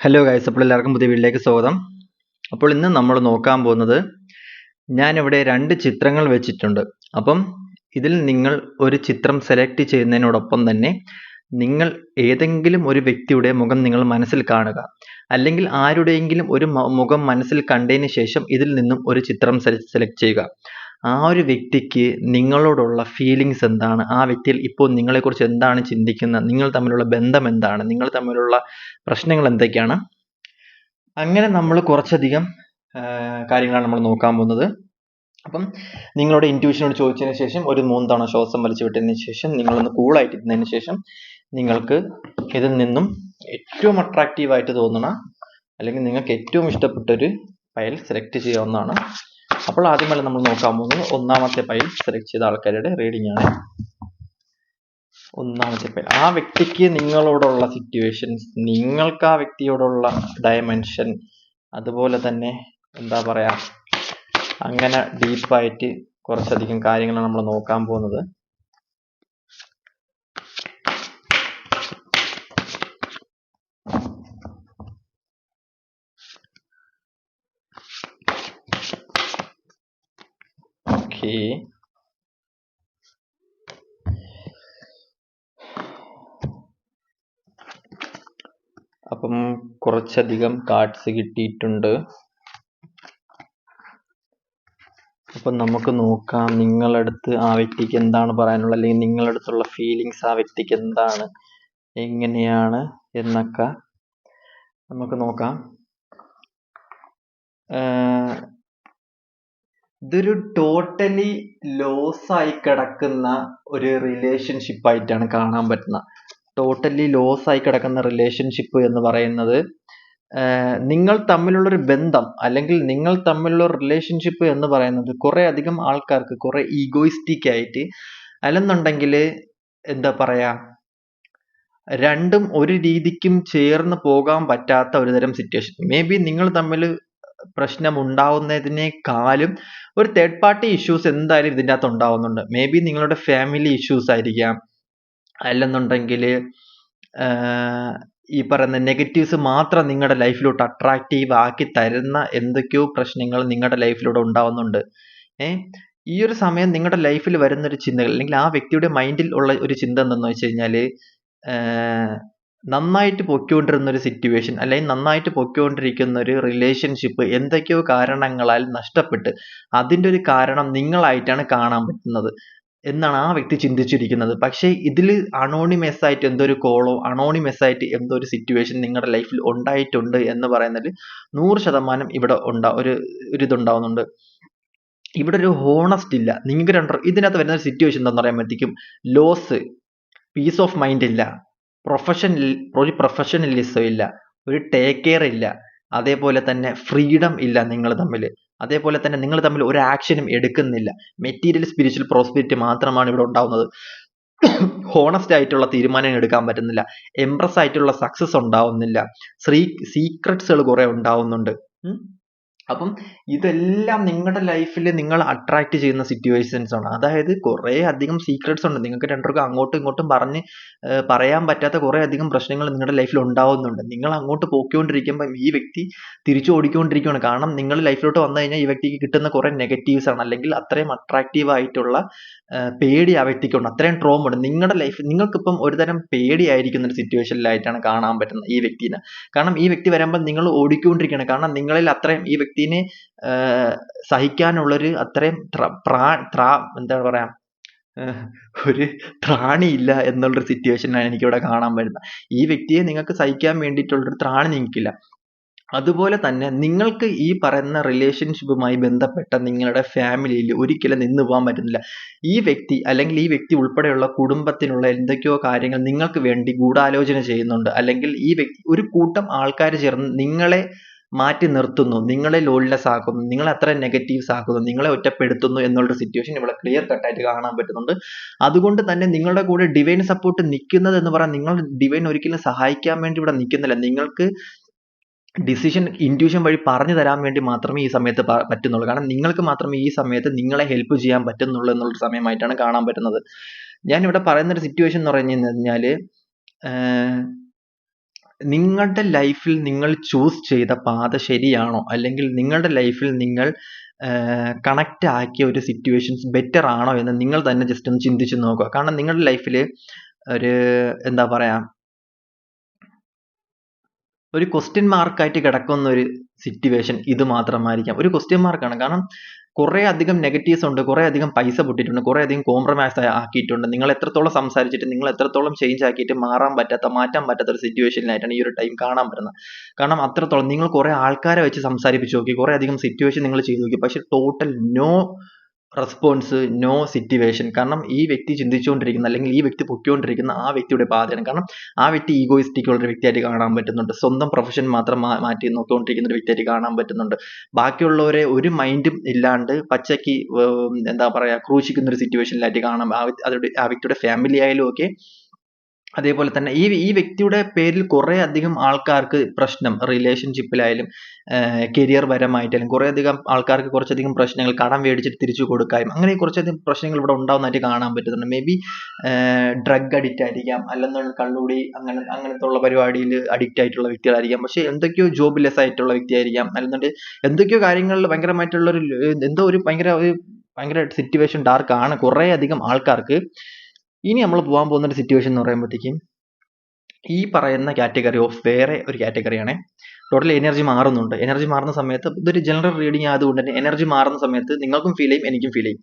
Hello guys അപ്പോൾ എല്ലാവർക്കും പുതിയ വീട്ടിലേക്ക് സ്വാഗതം. അപ്പോൾ ഇന്ന് നമ്മൾ നോക്കാൻ പോകുന്നത് ഞാനിവിടെ രണ്ട് ചിത്രങ്ങൾ വെച്ചിട്ടുണ്ട്. അപ്പം ഇതിൽ നിങ്ങൾ ഒരു ചിത്രം സെലക്ട് ചെയ്യുന്നതിനോടൊപ്പം തന്നെ നിങ്ങൾ ഏതെങ്കിലും ഒരു വ്യക്തിയുടെ മുഖം നിങ്ങൾ മനസ്സിൽ കാണുക. അല്ലെങ്കിൽ ആരുടെയെങ്കിലും ഒരു മുഖം മനസ്സിൽ കണ്ടതിന് ശേഷം ഇതിൽ നിന്നും ഒരു ചിത്രം സെലക്ട് ചെയ്യുക. ആ ഒരു വ്യക്തിക്ക് നിങ്ങളോടുള്ള ഫീലിങ്സ് എന്താണ്? ആ വ്യക്തിയിൽ ഇപ്പോൾ നിങ്ങളെക്കുറിച്ച് എന്താണ് ചിന്തിക്കുന്നത്? നിങ്ങൾ തമ്മിലുള്ള ബന്ധം എന്താണ്? നിങ്ങൾ തമ്മിലുള്ള പ്രശ്നങ്ങൾ എന്തൊക്കെയാണ്? അങ്ങനെ നമ്മൾ കുറച്ചധികം കാര്യങ്ങളാണ് നമ്മൾ നോക്കാൻ പോകുന്നത്. അപ്പം നിങ്ങളുടെ ഇന്റ്യൂഷനോട് ചോദിച്ചതിന് ശേഷം ഒരു മൂന്ന് തവണ ശ്വാസം വലിച്ചു വിട്ടതിന് ശേഷം നിങ്ങളൊന്ന് കൂളായിട്ട് ഇരുന്നതിന് ശേഷം നിങ്ങൾക്ക് ഇതിൽ നിന്നും ഏറ്റവും അട്രാക്റ്റീവായിട്ട് തോന്നണ അല്ലെങ്കിൽ നിങ്ങൾക്ക് ഏറ്റവും ഇഷ്ടപ്പെട്ടൊരു ഫയൽ സെലക്ട് ചെയ്യാവുന്നതാണ് അപ്പോൾ ആദ്യമായി നമ്മൾ നോക്കാൻ പോകുന്നത് ഒന്നാമത്തെ ഫയൽ സെലക്ട് ചെയ്ത ആൾക്കാരുടെ റീഡിംഗ് ആണ്. ഒന്നാമത്തെ ഫയൽ ആ വ്യക്തിക്ക് നിങ്ങളോടുള്ള സിറ്റുവേഷൻസ് നിങ്ങൾക്ക് ആ വ്യക്തിയോടുള്ള ഡയമെൻഷൻ അതുപോലെ തന്നെ എന്താ പറയാ അങ്ങനെ ഡീപ്പായിട്ട് കുറച്ചധികം കാര്യങ്ങളാണ് നമ്മൾ നോക്കാൻ പോകുന്നത് ഓക്കേ അപ്പം കുറച്ചധികം കാർഡ്സ് കിട്ടിയിട്ടുണ്ട്. അപ്പം നമുക്ക് നോക്കാം നിങ്ങളടുത്ത് ആ വ്യക്തിക്ക് എന്താണ് പറയാനുള്ളത്? അല്ലെങ്കിൽ നിങ്ങളടുത്തുള്ള ഫീലിങ്സ് ആ വ്യക്തിക്ക് എന്താണ്? എങ്ങനെയാണ്? എന്നൊക്കെ നമുക്ക് നോക്കാം. ഇതൊരു ടോട്ടലി ലോസ് ആയി കിടക്കുന്ന ഒരു റിലേഷൻഷിപ്പ് ആയിട്ടാണ് കാണാൻ പറ്റുന്നത്. ടോട്ടലി ലോസ് ആയി കിടക്കുന്ന റിലേഷൻഷിപ്പ് എന്ന് പറയുന്നത് നിങ്ങൾ തമ്മിലുള്ള ഒരു ബന്ധം അല്ലെങ്കിൽ നിങ്ങൾ തമ്മിലുള്ള റിലേഷൻഷിപ്പ് എന്ന് പറയുന്നത് കുറെ അധികം ആൾക്കാർക്ക് കുറെ ഈഗോയിസ്റ്റിക് ആയിട്ട് അല്ലെന്നുണ്ടെങ്കിൽ എന്താ പറയാ രണ്ടും ഒരു രീതിക്കും ചേർന്ന് പോകാൻ പറ്റാത്ത ഒരു തരം സിറ്റുവേഷൻ മേ ബി നിങ്ങൾ തമ്മിൽ പ്രശ്നം ഉണ്ടാവുന്നതിനേക്കാളും ഒരു തേർഡ് പാർട്ടി ഇഷ്യൂസ് എന്തായാലും ഇതിന്റെ അകത്ത് ഉണ്ടാവുന്നുണ്ട്. മേ ബി നിങ്ങളുടെ ഫാമിലി ഇഷ്യൂസ് ആയിരിക്കാം. അല്ലെന്നുണ്ടെങ്കിൽ ഈ പറയുന്ന നെഗറ്റീവ്സ് മാത്രം നിങ്ങളുടെ ലൈഫിലോട്ട് അട്രാക്റ്റീവ് ആക്കി തരുന്ന എന്തൊക്കെയോ പ്രശ്നങ്ങൾ നിങ്ങളുടെ ലൈഫിലൂടെ ഉണ്ടാവുന്നുണ്ട്. ഏ? ഈ ഒരു സമയം നിങ്ങളുടെ ലൈഫിൽ വരുന്ന ഒരു ചിന്തകൾ അല്ലെങ്കിൽ ആ വ്യക്തിയുടെ മൈൻഡിൽ ഉള്ള ഒരു ചിന്ത എന്തെന്ന് വെച്ച് കഴിഞ്ഞാൽ നന്നായിട്ട് പൊയ്ക്കൊണ്ടിരുന്ന ഒരു സിറ്റുവേഷൻ അല്ലെങ്കിൽ നന്നായിട്ട് പൊയ്ക്കൊണ്ടിരിക്കുന്ന ഒരു റിലേഷൻഷിപ്പ് എന്തൊക്കെയോ കാരണങ്ങളാൽ നഷ്ടപ്പെട്ട് അതിന്റെ ഒരു കാരണം നിങ്ങളായിട്ടാണ് കാണാൻ പറ്റുന്നത്. എന്നാണ് ആ വ്യക്തി ചിന്തിച്ചിരിക്കുന്നത്. പക്ഷേ ഇതിൽ അണോണിമസ് ആയിട്ട് എന്തോ ഒരു കോളോ അണോണിമസ് ആയിട്ട് എന്തോ ഒരു സിറ്റുവേഷൻ നിങ്ങളുടെ ലൈഫിൽ ഉണ്ടായിട്ടുണ്ട് എന്ന് പറയുന്നതിൽ നൂറ് ശതമാനം ഇവിടെ ഉണ്ടാ ഒരു ഒരു ഇതുണ്ടാവുന്നുണ്ട്. ഇവിടെ ഒരു ഹോണസ്റ്റ് ഇല്ല. നിങ്ങൾക്ക് രണ്ടോ ഇതിനകത്ത് വരുന്ന ഒരു സിറ്റുവേഷൻ എന്താണെന്ന് പറയുമ്പോഴത്തേക്കും ലോസ് പീസ് ഓഫ് മൈൻഡ് ഇല്ല. പ്രൊഫഷണൽ ഒരു പ്രൊഫഷണലിസം ഇല്ല. ഒരു ടേക്ക് കെയർ ഇല്ല. അതേപോലെ തന്നെ ഫ്രീഡം ഇല്ല നിങ്ങൾ തമ്മിൽ അതേപോലെ തന്നെ നിങ്ങൾ തമ്മിൽ ഒരു ആക്ഷനും എടുക്കുന്നില്ല. മെറ്റീരിയൽ സ്പിരിച്വൽ പ്രോസ്പെരിറ്റി മാത്രമാണ് ഇവിടെ ഉണ്ടാവുന്നത്. ഹോണസ്റ്റ് ആയിട്ടുള്ള തീരുമാനം എടുക്കാൻ പറ്റുന്നില്ല. എംപ്രസ് ആയിട്ടുള്ള സക്സസ് ഉണ്ടാവുന്നില്ല. സീക്രട്സുകൾ കുറെ ഉണ്ടാവുന്നുണ്ട്. അപ്പം ഇതെല്ലാം നിങ്ങളുടെ ലൈഫിൽ നിങ്ങൾ അട്രാക്ട് ചെയ്യുന്ന സിറ്റുവേഷൻസ് ആണ്. അതായത് കുറേ അധികം സീക്രട്സ് ഉണ്ട്. നിങ്ങൾക്ക് രണ്ടുപേർക്കും അങ്ങോട്ടും ഇങ്ങോട്ടും പറഞ്ഞ് പറയാൻ പറ്റാത്ത കുറേ അധികം പ്രശ്നങ്ങൾ നിങ്ങളുടെ ലൈഫിൽ ഉണ്ടാവുന്നുണ്ട്. നിങ്ങൾ അങ്ങോട്ട് പോയിക്കൊണ്ടിരിക്കുമ്പോൾ ഈ വ്യക്തി തിരിച്ചു ഓടിക്കൊണ്ടിരിക്കുകയാണ് കാരണം നിങ്ങൾ ലൈഫിലോട്ട് വന്നു കഴിഞ്ഞാൽ ഈ വ്യക്തിക്ക് കിട്ടുന്ന കുറേ നെഗറ്റീവ്സ് ആണ്. അല്ലെങ്കിൽ അത്രയും അട്രാക്റ്റീവ് ആയിട്ടുള്ള പേടി ആ വ്യക്തിക്കുണ്ട്. അത്രയും ട്രോമ ഉണ്ട്. നിങ്ങളുടെ ലൈഫ് നിങ്ങൾക്കിപ്പം ഒരുതരം പേടിയായിരിക്കുന്ന ഒരു സിറ്റുവേഷനിലായിട്ടാണ് കാണാൻ പറ്റുന്നത് ഈ വ്യക്തിനെ. കാരണം ഈ വ്യക്തി വരുമ്പോൾ നിങ്ങൾ ഓടിക്കൊണ്ടിരിക്കുകയാണ്. കാരണം നിങ്ങളിൽ അത്രയും ഈ വ്യക്തിനെ സഹിക്കാനുള്ളൊരു അത്രയും എന്താ പറയാ ഒരു ത്രാണിയില്ല എന്നുള്ളൊരു സിറ്റുവേഷനാണ് എനിക്കിവിടെ കാണാൻ വരുന്നത്. ഈ വ്യക്തിയെ നിങ്ങൾക്ക് സഹിക്കാൻ വേണ്ടിയിട്ടുള്ളൊരു ത്രാണി നിങ്ങൾക്കില്ല. അതുപോലെ തന്നെ നിങ്ങൾക്ക് ഈ പറയുന്ന റിലേഷൻഷിപ്പുമായി ബന്ധപ്പെട്ട നിങ്ങളുടെ ഫാമിലിയിൽ ഒരിക്കലും നിന്ന് പോകാൻ പറ്റുന്നില്ല. ഈ വ്യക്തി അല്ലെങ്കിൽ ഈ വ്യക്തി ഉൾപ്പെടെയുള്ള കുടുംബത്തിനുള്ള എന്തൊക്കെയോ കാര്യങ്ങൾ നിങ്ങൾക്ക് വേണ്ടി ഗൂഢാലോചന ചെയ്യുന്നുണ്ട്. അല്ലെങ്കിൽ ഈ വ്യക്തി ഒരു കൂട്ടം ആൾക്കാർ ചേർന്ന് നിങ്ങളെ മാറ്റി നിർത്തുന്നു. നിങ്ങളെ ലോൺലെസ് ആക്കുന്നു നിങ്ങളെ അത്ര നെഗറ്റീവ്സ് ആക്കുന്നു നിങ്ങളെ ഒറ്റപ്പെടുത്തുന്നു എന്നുള്ളൊരു സിറ്റുവേഷൻ ഇവിടെ ക്ലിയർ കട്ടായിട്ട് കാണാൻ പറ്റുന്നുണ്ട്. അതുകൊണ്ട് തന്നെ നിങ്ങളുടെ കൂടെ ഡിവൈൻ സപ്പോർട്ട് നിൽക്കുന്നത് എന്ന് പറയാൻ നിങ്ങൾ ഡിവൈൻ ഒരിക്കലും സഹായിക്കാൻ വേണ്ടി ഇവിടെ നിൽക്കുന്നില്ല. നിങ്ങൾക്ക് ഡിസിഷൻ ഇന്റ്യൂഷൻ വഴി പറഞ്ഞു തരാൻ വേണ്ടി മാത്രമേ ഈ സമയത്ത് പറ്റുന്നുള്ളൂ. കാരണം നിങ്ങൾക്ക് മാത്രമേ ഈ സമയത്ത് നിങ്ങളെ ഹെൽപ്പ് ചെയ്യാൻ പറ്റുന്നുള്ളൂ എന്നുള്ള സമയമായിട്ടാണ് കാണാൻ പറ്റുന്നത്. ഞാൻ ഇവിടെ പറയുന്ന ഒരു സിറ്റുവേഷൻ എന്ന് പറഞ്ഞു കഴിഞ്ഞാൽ നിങ്ങളുടെ ലൈഫിൽ നിങ്ങൾ ചൂസ് ചെയ്ത പാത ശരിയാണോ? അല്ലെങ്കിൽ നിങ്ങളുടെ ലൈഫിൽ നിങ്ങൾ കണക്റ്റ് ആക്കിയ ഒരു സിറ്റുവേഷൻസ് ബെറ്റർ ആണോ എന്ന് നിങ്ങൾ തന്നെ ജസ്റ്റ് ഒന്ന് ചിന്തിച്ച് നോക്കുക. കാരണം നിങ്ങളുടെ ലൈഫിൽ ഒരു എന്താ പറയാ ഒരു ക്വസ്റ്റ്യൻ മാർക്കായിട്ട് കിടക്കുന്ന ഒരു സിറ്റുവേഷൻ ഇത് മാത്രമായിരിക്കാം. ഒരു ക്വസ്റ്റ്യൻ മാർക്കാണ് കാരണം കുറേ അധികം നെഗറ്റീവ്സ് ഉണ്ട് കുറേ അധികം പൈസ പൊട്ടിയിട്ടുണ്ട് കുറേ അധികം കോംപ്രമൈസ് ആക്കിയിട്ടുണ്ട്. നിങ്ങൾ എത്രത്തോളം സംസാരിച്ചിട്ട് നിങ്ങൾ എത്രത്തോളം ചേഞ്ച് ആക്കിയിട്ട് മാറാൻ പറ്റാത്ത മാറ്റാൻ പറ്റാത്ത ഒരു സിറ്റുവേഷനിലായിട്ടാണ് ഈ ഒരു ടൈം കാണാൻ പറ്റുന്നത്. കാരണം അത്രത്തോളം നിങ്ങൾ കുറേ ആൾക്കാരെ വെച്ച് സംസാരിപ്പിച്ച് നോക്കി കുറേ അധികം സിറ്റുവേഷൻ നിങ്ങൾ ചെയ്തു നോക്കി. പക്ഷെ total no response no situation കാരണം ഈ വ്യക്തി ചിന്തിച്ചുകൊണ്ടിരിക്കുന്ന അല്ലെങ്കിൽ ഈ വ്യക്തി പൊക്കിക്കൊണ്ടിരിക്കുന്ന ആ വ്യക്തിയുടെ പാതയാണ്. കാരണം ആ വ്യക്തി ഈഗോയിസ്റ്റിക് ഉള്ള ഒരു വ്യക്തിയായിട്ട് കാണാൻ പറ്റുന്നുണ്ട്. സ്വന്തം പ്രൊഫഷൻ മാത്രം മാറ്റി നോക്കിക്കൊണ്ടിരിക്കുന്ന ഒരു വ്യക്തിയായിട്ട് കാണാൻ പറ്റുന്നുണ്ട്. ബാക്കിയുള്ളവരെ ഒരു മൈൻഡും ഇല്ലാണ്ട് പച്ചയ്ക്ക് എന്താ പറയുക ക്രൂശിക്കുന്ന ഒരു സിറ്റുവേഷനിലായിട്ട് കാണാം ആ വ്യക്തിയുടെ ഫാമിലി ആയാലും ഒക്കെ അതേപോലെ തന്നെ ഈ ഈ വ്യക്തിയുടെ പേരിൽ കുറേ അധികം ആൾക്കാർക്ക് പ്രശ്നം റിലേഷൻഷിപ്പിലായാലും കരിയർ പരമായിട്ടായാലും കുറേ അധികം ആൾക്കാർക്ക് കുറച്ചധികം പ്രശ്നങ്ങൾ കടം മേടിച്ചിട്ട് തിരിച്ചു കൊടുക്കാനും അങ്ങനെ കുറച്ചധികം പ്രശ്നങ്ങൾ ഇവിടെ ഉണ്ടാവുന്നതായിട്ട് കാണാൻ പറ്റുന്നുണ്ട്. മേ ബി ഡ്രഗ് അഡിക്റ്റ് ആയിരിക്കാം അല്ലെന്നുണ്ടെങ്കിൽ കള്ളുകൂടി അങ്ങനെ അങ്ങനത്തെ ഉള്ള പരിപാടിയിൽ അഡിക്റ്റ് ആയിട്ടുള്ള വ്യക്തികളായിരിക്കാം. പക്ഷേ എന്തൊക്കെയോ ജോബിലെസ് ആയിട്ടുള്ള വ്യക്തിയായിരിക്കാം. അല്ലെന്നുണ്ടെങ്കിൽ എന്തൊക്കെയോ കാര്യങ്ങളിൽ ഭയങ്കരമായിട്ടുള്ള ഒരു എന്തോ ഒരു ഭയങ്കര ഒരു ഭയങ്കര സിറ്റുവേഷൻ ഡാർക്ക് ആണ്. കുറേ അധികം ആൾക്കാർക്ക് ഇനി നമ്മൾ പോകാൻ പോകുന്ന ഒരു സിറ്റുവേഷൻ എന്ന് പറയുമ്പോഴത്തേക്കും ഈ പറയുന്ന കാറ്റഗറി ഓഫ് വേറെ ഒരു കാറ്റഗറിയാണ് ടോട്ടൽ എനർജി മാറുന്നുണ്ട്. എനർജി മാറുന്ന സമയത്ത് ഇതൊരു ജനറൽ റീഡിങ് ആയതുകൊണ്ട് തന്നെ എനർജി മാറുന്ന സമയത്ത് നിങ്ങൾക്കും ഫീൽ ചെയ്യും എനിക്കും ഫീൽ ചെയ്യും.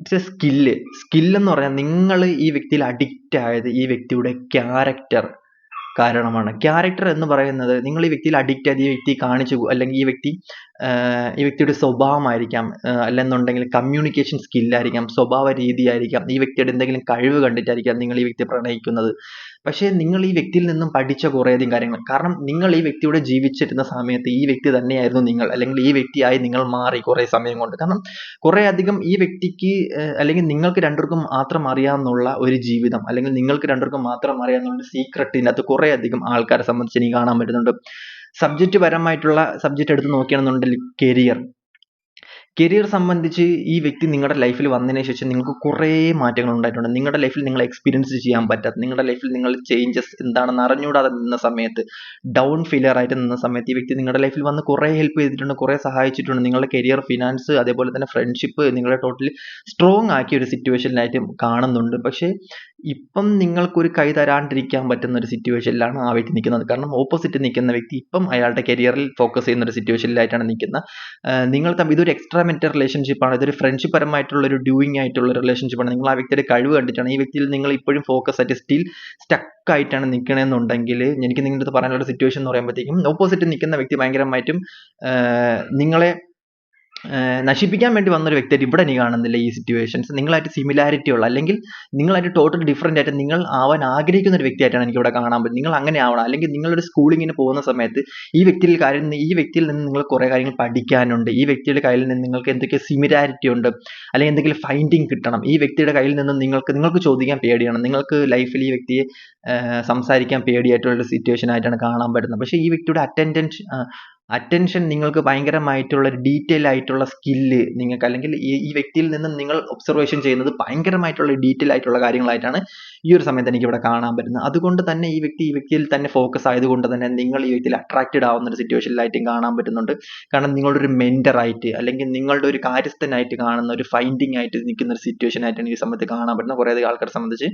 ഇറ്റ്സ് എ സ്കില്ല് സ്കില്ല് എന്ന് പറഞ്ഞാൽ നിങ്ങൾ ഈ വ്യക്തിയിൽ അഡിക്റ്റ് ആയത് ഈ വ്യക്തിയുടെ ക്യാരക്ടർ കാരണമാണ്. ക്യാരക്ടർ എന്ന് പറയുന്നത് നിങ്ങൾ ഈ വ്യക്തിയിൽ അഡിക്റ്റ് ആയത് ഈ വ്യക്തി കാണിച്ചു അല്ലെങ്കിൽ ഈ വ്യക്തി ഈ വ്യക്തിയുടെ സ്വഭാവമായിരിക്കാം അല്ലെന്നുണ്ടെങ്കിൽ കമ്മ്യൂണിക്കേഷൻ സ്കില്ലായിരിക്കാം സ്വഭാവ രീതിയായിരിക്കാം ഈ വ്യക്തിയുടെ എന്തെങ്കിലും കഴിവ് കണ്ടിട്ടായിരിക്കാം നിങ്ങൾ ഈ വ്യക്തിയെ പ്രണയിക്കുന്നത്. പക്ഷേ നിങ്ങൾ ഈ വ്യക്തിയിൽ നിന്നും പഠിച്ച കുറേയധികം കാര്യങ്ങൾ. കാരണം നിങ്ങൾ ഈ വ്യക്തിയുടെ ജീവിച്ചിരുന്ന സമയത്ത് ഈ വ്യക്തി തന്നെയായിരുന്നു നിങ്ങൾ. അല്ലെങ്കിൽ ഈ വ്യക്തിയായി നിങ്ങൾ മാറി കുറേ സമയം കൊണ്ട്. കാരണം കുറേ അധികം ഈ വ്യക്തിക്ക് അല്ലെങ്കിൽ നിങ്ങൾക്ക് രണ്ടുപേർക്കും മാത്രം അറിയാമെന്നുള്ള ഒരു ജീവിതം അല്ലെങ്കിൽ നിങ്ങൾക്ക് രണ്ടുപേർക്കും മാത്രം അറിയാമെന്നുള്ള ഒരു അത് കുറേ അധികം ആൾക്കാരെ സംബന്ധിച്ച് എനിക്ക് കാണാൻ പറ്റുന്നുണ്ട്. സബ്ജക്റ്റ് പരമായിട്ടുള്ള സബ്ജക്റ്റ് എടുത്ത് നോക്കുകയാണെന്നുണ്ടെങ്കിൽ കരിയർ കരിയർ സംബന്ധിച്ച് ഈ വ്യക്തി നിങ്ങളുടെ ലൈഫിൽ വന്നതിന് ശേഷം നിങ്ങൾക്ക് കുറേ മാറ്റങ്ങൾ ഉണ്ടായിട്ടുണ്ട്. നിങ്ങളുടെ ലൈഫിൽ നിങ്ങൾ എക്സ്പീരിയൻസ് ചെയ്യാൻ പറ്റാത്ത നിങ്ങളുടെ ലൈഫിൽ നിങ്ങൾ ചേഞ്ചസ് എന്താണെന്ന് അറിഞ്ഞുകൂടാതെ നിന്ന സമയത്ത് ഡൗൺ ഫീലർ ആയിട്ട് നിന്ന സമയത്ത് ഈ വ്യക്തി നിങ്ങളുടെ ലൈഫിൽ വന്ന് കുറേ ഹെൽപ്പ് ചെയ്തിട്ടുണ്ട് കുറേ സഹായിച്ചിട്ടുണ്ട്. നിങ്ങളുടെ കരിയർ ഫിനാൻസ് അതേപോലെ തന്നെ ഫ്രണ്ട്ഷിപ്പ് നിങ്ങളെ ടോട്ടലി സ്ട്രോങ് ആക്കിയ ഒരു സിറ്റുവേഷനിലായിട്ട് കാണുന്നുണ്ട്. പക്ഷേ ഇപ്പം നിങ്ങൾക്കൊരു കൈ തരാണ്ടിരിക്കാൻ പറ്റുന്ന ഒരു സിറ്റുവേഷനിലാണ് ആ വ്യക്തി നിൽക്കുന്നത്. കാരണം ഓപ്പോസിറ്റ് നിൽക്കുന്ന വ്യക്തി ഇപ്പം അയാളുടെ കരിയറിൽ ഫോക്കസ് ചെയ്യുന്ന ഒരു സിറ്റുവേഷനിലായിട്ടാണ് നിൽക്കുന്നത്. നിങ്ങൾ തമ്മിൽ ഇതൊരു എക്സ്ട്രാ മെറ്റർ റിലേഷൻഷിപ്പാണ് ഇതൊരു ഫ്രണ്ട്ഷിപ്പ് പരമായിട്ടുള്ള ഒരു ഡ്യൂയിങ് ആയിട്ടുള്ള റിലേഷൻഷിപ്പാണ് നിങ്ങൾ ആ വ്യക്തിയുടെ കഴിവ് കണ്ടിട്ടാണ് ഈ വ്യക്തിയിൽ നിങ്ങൾ ഇപ്പോഴും ഫോക്കസ് ആയിട്ട് സ്റ്റിൽ സ്റ്റക്ക് ആയിട്ടാണ് നിൽക്കണമെന്നുണ്ടെങ്കിൽ എനിക്ക് നിങ്ങളുടെ അടുത്ത് പറയാനുള്ള സിറ്റുവേഷൻ എന്ന് പറയുമ്പോഴത്തേക്കും ഓപ്പോസിറ്റ് നിൽക്കുന്ന വ്യക്തി ഭയങ്കരമായിട്ടും നിങ്ങളെ നശിപ്പിക്കാൻ വേണ്ടി വന്ന ഒരു വ്യക്തിയായിട്ട് ഇവിടെ നീ കാണുന്നില്ല ഈ സിറ്റുവേഷൻസ് നിങ്ങളായിട്ട് സിമിലാരിറ്റി ഉള്ള അല്ലെങ്കിൽ നിങ്ങളായിട്ട് ടോട്ടൽ ഡിഫറെന്റ് ആയിട്ട് നിങ്ങൾ ആവാൻ ആഗ്രഹിക്കുന്ന ഒരു വ്യക്തിയായിട്ടാണ് എനിക്ക് ഇവിടെ കാണാൻ പറ്റും നിങ്ങൾ അങ്ങനെ ആവണം. അല്ലെങ്കിൽ നിങ്ങളൊരു സ്കൂളിങ്ങിന് പോകുന്ന സമയത്ത് ഈ വ്യക്തിയിൽ കാര്യം ഈ വ്യക്തിയിൽ നിന്ന് നിങ്ങൾ കുറേ കാര്യങ്ങൾ പഠിക്കാനുണ്ട്. ഈ വ്യക്തിയുടെ കയ്യിൽ നിന്ന് നിങ്ങൾക്ക് എന്തൊക്കെ സിമിലാരിറ്റി ഉണ്ട്? അല്ലെങ്കിൽ എന്തെങ്കിലും ഫൈൻഡിങ് കിട്ടണം. ഈ വ്യക്തിയുടെ കയ്യിൽ നിന്ന് നിങ്ങൾക്ക് നിങ്ങൾക്ക് ചോദിക്കാൻ പേടിയാണ്. നിങ്ങൾക്ക് ലൈഫിൽ ഈ വ്യക്തിയെ സംസാരിക്കാൻ പേടിയായിട്ടുള്ള സിറ്റുവേഷൻ ആയിട്ടാണ് കാണാൻ പറ്റുന്നത്. പക്ഷേ ഈ വ്യക്തിയുടെ അറ്റൻഡൻസ് അറ്റൻഷൻ നിങ്ങൾക്ക് ഭയങ്കരമായിട്ടുള്ള ഒരു ഡീറ്റെയിൽ ആയിട്ടുള്ള സ്കില്ല് നിങ്ങൾക്ക് അല്ലെങ്കിൽ ഈ ഈ വ്യക്തിയിൽ നിന്ന് നിങ്ങൾ ഒബ്സർവേഷൻ ചെയ്യുന്നത് ഭയങ്കരമായിട്ടുള്ള ഡീറ്റെയിൽ ആയിട്ടുള്ള കാര്യങ്ങളായിട്ടാണ് ഈ ഒരു സമയത്ത് എനിക്ക് ഇവിടെ കാണാൻ പറ്റുന്നത്. അതുകൊണ്ട് തന്നെ ഈ വ്യക്തി ഈ വ്യക്തിയിൽ തന്നെ ഫോക്കസ് ആയതുകൊണ്ട് തന്നെ നിങ്ങൾ ഈ വ്യക്തിയിൽ അട്രാക്റ്റഡ് ആവുന്ന ഒരു സിറ്റുവേഷനിലായിട്ടും കാണാൻ പറ്റുന്നുണ്ട്. കാരണം നിങ്ങളുടെ ഒരു മെന്ററായിട്ട് അല്ലെങ്കിൽ നിങ്ങളുടെ ഒരു കാര്യസ്ഥനായിട്ട് കാണുന്ന ഒരു ഫൈൻഡിങ് ആയിട്ട് നിൽക്കുന്ന ഒരു സിറ്റുവേഷൻ ആയിട്ടാണ് ഈ സമയത്ത് കാണാൻ പറ്റുന്നത്. കുറേ അധികം ആൾക്കാരെ സംബന്ധിച്ച്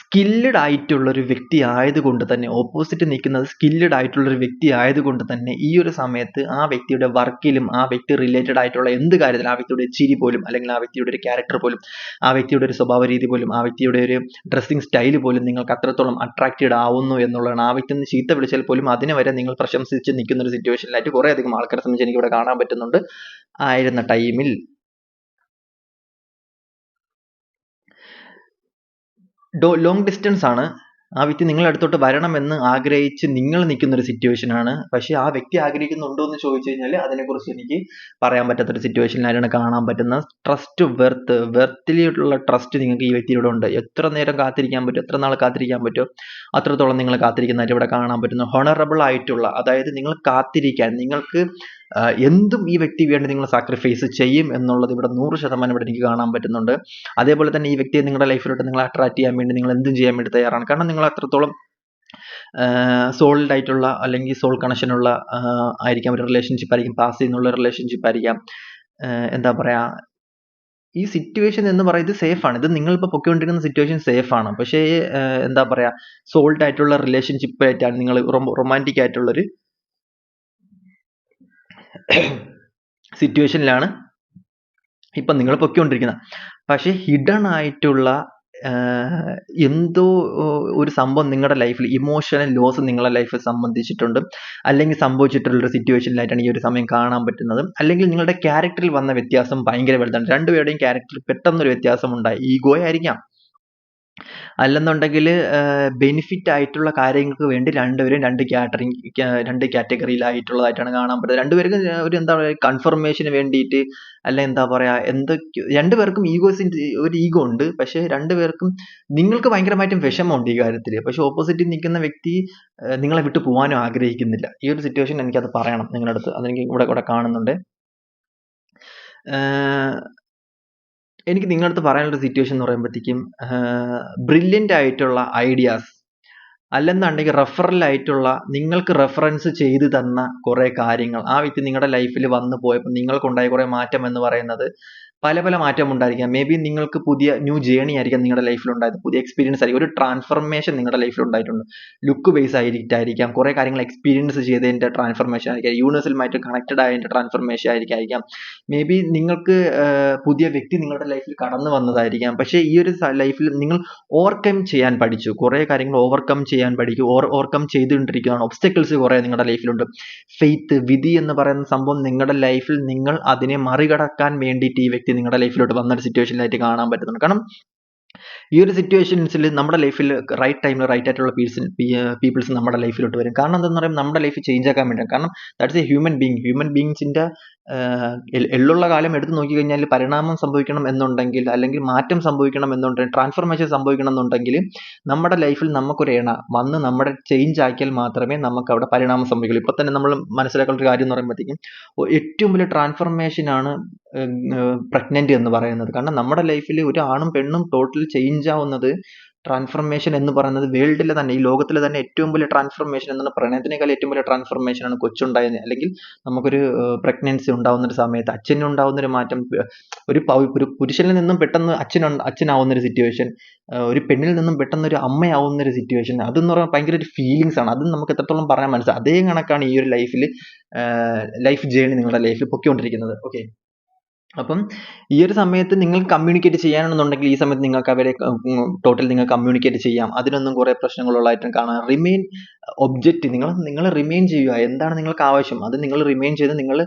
സ്കില്ലഡ് ആയിട്ടുള്ള ഒരു വ്യക്തി ആയതുകൊണ്ട് തന്നെ ഓപ്പോസിറ്റ് നിൽക്കുന്നത് സ്കില്ലഡ് ആയിട്ടുള്ള ഒരു വ്യക്തി ആയതുകൊണ്ട് തന്നെ ഈ ഒരു സമയത്ത് ആ വ്യക്തിയുടെ വർക്കിലും ആ വ്യക്തി റിലേറ്റഡ് ആയിട്ടുള്ള എന്ത് കാര്യത്തിലും ആ വ്യക്തിയുടെ ചിരി പോലും അല്ലെങ്കിൽ ആ വ്യക്തിയുടെ ഒരു ക്യാരക്ടർ പോലും ആ വ്യക്തിയുടെ ഒരു സ്വഭാവ രീതി പോലും ആ വ്യക്തിയുടെ ഒരു ഡ്രസ്സിംഗ് സ്റ്റൈൽ പോലും നിങ്ങൾക്ക് അത്രത്തോളം അട്രാക്റ്റഡ് ആവുന്നു എന്നുള്ളതാണ്. ആ വ്യക്തി ചീത്ത വിളിച്ചാൽ പോലും അതിനെ വരെ നിങ്ങൾ പ്രശംസിച്ച് നിൽക്കുന്ന ഒരു സിറ്റുവേഷനിലായിട്ട് കുറേ അധികം ആൾക്കാരെ സംബന്ധിച്ച് എനിക്കിവിടെ കാണാൻ പറ്റുന്നുണ്ട്. ആയിരുന്ന ടൈമിൽ ഡോ ലോങ് ഡിസ്റ്റൻസ് ആണ്. ആ വ്യക്തി നിങ്ങളുടെ അടുത്തോട്ട് വരണമെന്ന് ആഗ്രഹിച്ച് നിങ്ങൾ നിൽക്കുന്ന ഒരു സിറ്റുവേഷൻ ആണ്. പക്ഷേ ആ വ്യക്തി ആഗ്രഹിക്കുന്നുണ്ടോ എന്ന് ചോദിച്ചു കഴിഞ്ഞാൽ അതിനെക്കുറിച്ച് എനിക്ക് പറയാൻ പറ്റാത്തൊരു സിറ്റുവേഷനിലാണ് കാണാൻ പറ്റുന്ന ട്രസ്റ്റ് വെർത്ത് വെർത്തിലുള്ള ട്രസ്റ്റ് നിങ്ങൾക്ക് ഈ വ്യക്തിയോട് ഉണ്ട്. എത്ര നേരം കാത്തിരിക്കാൻ പറ്റും എത്ര നാൾ കാത്തിരിക്കാൻ പറ്റുമോ അത്രത്തോളം നിങ്ങൾ കാത്തിരിക്കുന്നതായിട്ട് ഇവിടെ കാണാൻ പറ്റുന്നു. ഹൊണറബിൾ ആയിട്ടുള്ള അതായത് നിങ്ങൾ കാത്തിരിക്കാൻ നിങ്ങൾക്ക് എന്തും ഈ വ്യക്തി വേണ്ടി നിങ്ങൾ സാക്രിഫൈസ് ചെയ്യും എന്നുള്ളത് ഇവിടെ നൂറ് ശതമാനം ഇവിടെ എനിക്ക് കാണാൻ പറ്റുന്നുണ്ട്. അതേപോലെ തന്നെ ഈ വ്യക്തിയെ നിങ്ങളുടെ ലൈഫിലോട്ട് നിങ്ങൾ അട്രാക്ട് ചെയ്യാൻ വേണ്ടി നിങ്ങൾ എന്തും ചെയ്യാൻ വേണ്ടി തയ്യാറാണ്. കാരണം നിങ്ങൾ അത്രത്തോളം സോൾഡ് ആയിട്ടുള്ള അല്ലെങ്കിൽ സോൾ കണക്ഷനുള്ള ആയിരിക്കാം. ഒരു റിലേഷൻഷിപ്പ് ആയിരിക്കും. പാസ് ചെയ്യുന്നുള്ള റിലേഷൻഷിപ്പ് ആയിരിക്കാം. എന്താ പറയാ ഈ സിറ്റുവേഷൻ എന്ന് പറയുന്നത് സേഫ് ആണ്. ഇത് നിങ്ങൾ ഇപ്പോൾ പൊക്കിക്കൊണ്ടിരിക്കുന്ന സിറ്റുവേഷൻ സേഫ് ആണ്. പക്ഷേ എന്താ പറയാ സോൾഡ് ആയിട്ടുള്ള റിലേഷൻഷിപ്പ് ആയിട്ടാണ് നിങ്ങൾ റൊമാന്റിക് ആയിട്ടുള്ളൊരു സിറ്റുവേഷനിലാണ് ഇപ്പം നിങ്ങൾ പൊയ്ക്കൊണ്ടിരിക്കുന്നത് പക്ഷേ ഹിഡൺ ആയിട്ടുള്ള എന്തോ ഒരു സംഭവം നിങ്ങളുടെ ലൈഫിൽ ഇമോഷണൽ ലോസ് നിങ്ങളുടെ ലൈഫിൽ സംബന്ധിച്ചിട്ടുണ്ട്. അല്ലെങ്കിൽ സംഭവിച്ചിട്ടുള്ളൊരു സിറ്റുവേഷനിലായിട്ടാണ് ഈ ഒരു സമയം കാണാൻ പറ്റുന്നത്. അല്ലെങ്കിൽ നിങ്ങളുടെ ക്യാരക്ടറിൽ വന്ന വ്യത്യാസം ഭയങ്കര വലുതാണ്. രണ്ടുപേരുടെയും ക്യാരക്ടറിൽ പെട്ടെന്നൊരു വ്യത്യാസം ഉണ്ടായി ഈഗോ ആയിരിക്കാം അല്ലെന്നുണ്ടെങ്കിൽ ബെനിഫിറ്റ് ആയിട്ടുള്ള കാര്യങ്ങൾക്ക് വേണ്ടി രണ്ടുപേരും രണ്ട് കാറ്ററിംഗ് രണ്ട് കാറ്റഗറിയിലായിട്ടുള്ളതായിട്ടാണ് കാണാൻ പറ്റുന്നത്. രണ്ടുപേർക്കും ഒരു എന്താ പറയുക കൺഫർമേഷന് വേണ്ടിയിട്ട് അല്ല എന്താ പറയാ എന്തൊക്കെ രണ്ടുപേർക്കും ഈഗോസിന്റെ ഒരു ഈഗോ ഉണ്ട്. പക്ഷേ രണ്ടുപേർക്കും നിങ്ങൾക്ക് ഭയങ്കരമായിട്ടും വിഷമമുണ്ട് ഈ കാര്യത്തിൽ പക്ഷേ ഓപ്പോസിറ്റ് നിൽക്കുന്ന വ്യക്തി നിങ്ങളെ വിട്ടു പോകാനും ആഗ്രഹിക്കുന്നില്ല. ഈ ഒരു സിറ്റുവേഷൻ എനിക്കത് പറയണം നിങ്ങളുടെ അടുത്ത് അതെനിക്ക് ഇവിടെ ഇവിടെ കാണുന്നുണ്ട്. എനിക്ക് നിങ്ങളുടെ അടുത്ത് പറയാനുള്ള സിറ്റുവേഷൻ എന്ന് പറയുമ്പോഴത്തേക്കും ബ്രില്യന്റ് ആയിട്ടുള്ള ഐഡിയാസ് അല്ലെന്നുണ്ടെങ്കിൽ റെഫറൽ ആയിട്ടുള്ള നിങ്ങൾക്ക് റെഫറൻസ് ചെയ്ത് തന്ന കുറേ കാര്യങ്ങൾ. ആ വ്യക്തി നിങ്ങളുടെ ലൈഫിൽ വന്നു പോയപ്പോൾ നിങ്ങൾക്കുണ്ടായ കുറേ മാറ്റം എന്ന് പറയുന്നത് പല പല മാറ്റം ഉണ്ടായിരിക്കാം. മേ ബി നിങ്ങൾക്ക് പുതിയ ന്യൂ ജേണി ആയിരിക്കാം നിങ്ങളുടെ ലൈഫിൽ ഉണ്ടായത്. പുതിയ എക്സ്പീരിയൻസ് ആയിരിക്കും. ഒരു ട്രാൻസ്ഫർമേഷൻ നിങ്ങളുടെ ലൈഫിൽ ഉണ്ടായിട്ടുണ്ട്. ലുക്ക് ബേസ് ആയിരിക്കാം കുറേ കാര്യങ്ങൾ എക്സ്പീരിയൻസ് ചെയ്തതിന്റെ ട്രാൻസ്ഫർമേഷൻ ആയിരിക്കാം. യൂണിവേഴ്സലുമായിട്ട് കണക്റ്റഡ് ആയതിന്റെ ട്രാൻസ്ഫർമേഷൻ ആയിരിക്കാം മേ ബി നിങ്ങൾക്ക് പുതിയ വ്യക്തി നിങ്ങളുടെ ലൈഫിൽ കടന്നു വന്നതായിരിക്കാം. പക്ഷേ ഈ ഒരു ലൈഫിൽ നിങ്ങൾ ഓവർകം ചെയ്യാൻ പഠിച്ചു. കുറേ കാര്യങ്ങൾ ഓവർകം ചെയ്യാൻ പഠിക്കും. ഓർ ഓവർകം ചെയ്തുകൊണ്ടിരിക്കുകയാണ്. ഒബ്സ്റ്റക്കിൾസ് കുറേ നിങ്ങളുടെ ലൈഫിലുണ്ട് ഫെയ്ത്ത് വിധി എന്ന് പറയുന്ന സംഭവം നിങ്ങളുടെ ലൈഫിൽ നിങ്ങൾ അതിനെ മറികടക്കാൻ വേണ്ടിയിട്ട് ഈ വ്യക്തി നിങ്ങളുടെ ലൈഫിലോട്ട് വന്ന ഒരു സിറ്റുവേഷനിലായിട്ട് കാണാൻ പറ്റുന്നുണ്ട്. കാരണം ഈ ഒരു സിറ്റുവേഷൻസിൽ നമ്മുടെ ലൈഫിൽ റൈറ്റ് ടൈമിൽ റൈറ്റ് ആയിട്ടുള്ള പീസ് പീപ്പിൾസ് നമ്മുടെ ലൈഫിലോട്ട് വരും. കാരണം എന്താണെന്ന് പറയുമ്പോൾ നമ്മുടെ ലൈഫ് ചേഞ്ച് ആക്കാൻ വേണ്ടി കാരണം that's a human being human ബീങ്സിന്റെ എള്ളുള്ള കാലം എടുത്ത് നോക്കിക്കഴിഞ്ഞാൽ പരിണാമം സംഭവിക്കണം എന്നുണ്ടെങ്കിൽ അല്ലെങ്കിൽ മാറ്റം സംഭവിക്കണം എന്നുണ്ടെങ്കിൽ ട്രാൻസ്ഫർമേഷൻ സംഭവിക്കണം എന്നുണ്ടെങ്കിൽ നമ്മുടെ ലൈഫിൽ നമുക്കൊരു എണ വന്ന് നമ്മുടെ ചേഞ്ച് ആക്കിയാൽ മാത്രമേ നമുക്ക് അവിടെ പരിണാമം സംഭവിക്കുള്ളൂ. ഇപ്പൊ തന്നെ നമ്മൾ മനസ്സിലാക്കേണ്ട ഒരു കാര്യം എന്ന് പറയുമ്പോഴത്തേക്കും ഏറ്റവും വലിയ ട്രാൻസ്ഫർമേഷൻ ആണ് പ്രഗ്നന്റ് എന്ന് പറയുന്നത്. കാരണം നമ്മുടെ ലൈഫിൽ ഒരു ആണും പെണ്ണും ടോട്ടൽ ചേഞ്ച് ആവുന്നത് ട്രാൻസ്ഫർമേഷൻ എന്ന് പറയുന്നത് വേൾഡിലെ തന്നെ ഈ ലോകത്തിലെ തന്നെ ഏറ്റവും വലിയ ട്രാൻസ്ഫർമേഷൻ എന്നാണ് പ്രണയത്തിനേക്കാൾ ഏറ്റവും വലിയ ട്രാൻസ്ഫർമേഷൻ ആണ് കൊച്ചുണ്ടായത് അല്ലെങ്കിൽ നമുക്കൊരു പ്രഗ്നൻസി ഉണ്ടാവുന്ന ഒരു സമയത്ത് അച്ഛനുണ്ടാവുന്ന ഒരു മാറ്റം ഒരു ഒരു പുരുഷനിൽ നിന്നും പെട്ടെന്ന് അച്ഛൻ അച്ഛനാവുന്ന ഒരു സിറ്റുവേഷൻ ഒരു പെണ്ണിൽ നിന്നും പെട്ടെന്ന് ഒരു അമ്മയാവുന്ന ഒരു സിറ്റുവേഷൻ അതെന്ന് പറഞ്ഞാൽ ഭയങ്കര ഒരു ഫീലിങ്സ് ആണ്. അത് നമുക്ക് എത്രത്തോളം പറയാൻ മനസ്സിലാവും. അതേ കണക്കാണ് ഈ ഒരു ലൈഫിൽ ലൈഫ് ജേണി നിങ്ങളുടെ ലൈഫിൽ പൊക്കിക്കൊണ്ടിരിക്കുന്നത്. ഓക്കെ അപ്പം ഈ ഒരു സമയത്ത് നിങ്ങൾ കമ്മ്യൂണിക്കേറ്റ് ചെയ്യാനാണെന്നുണ്ടെങ്കിൽ ഈ സമയത്ത് നിങ്ങൾക്ക് അവരെ ടോട്ടൽ നിങ്ങൾ കമ്മ്യൂണിക്കേറ്റ് ചെയ്യാം. അതിനൊന്നും കുറേ പ്രശ്നങ്ങളുള്ളതായിട്ടും കാണാം. റിമെയിൻ ഒബ്ജക്റ്റ് നിങ്ങൾ നിങ്ങൾ റിമെയിൻ ചെയ്യുക. എന്താണ് നിങ്ങൾക്ക് ആവശ്യം? അത് നിങ്ങൾ റിമെയിൻ ചെയ്ത് നിങ്ങൾ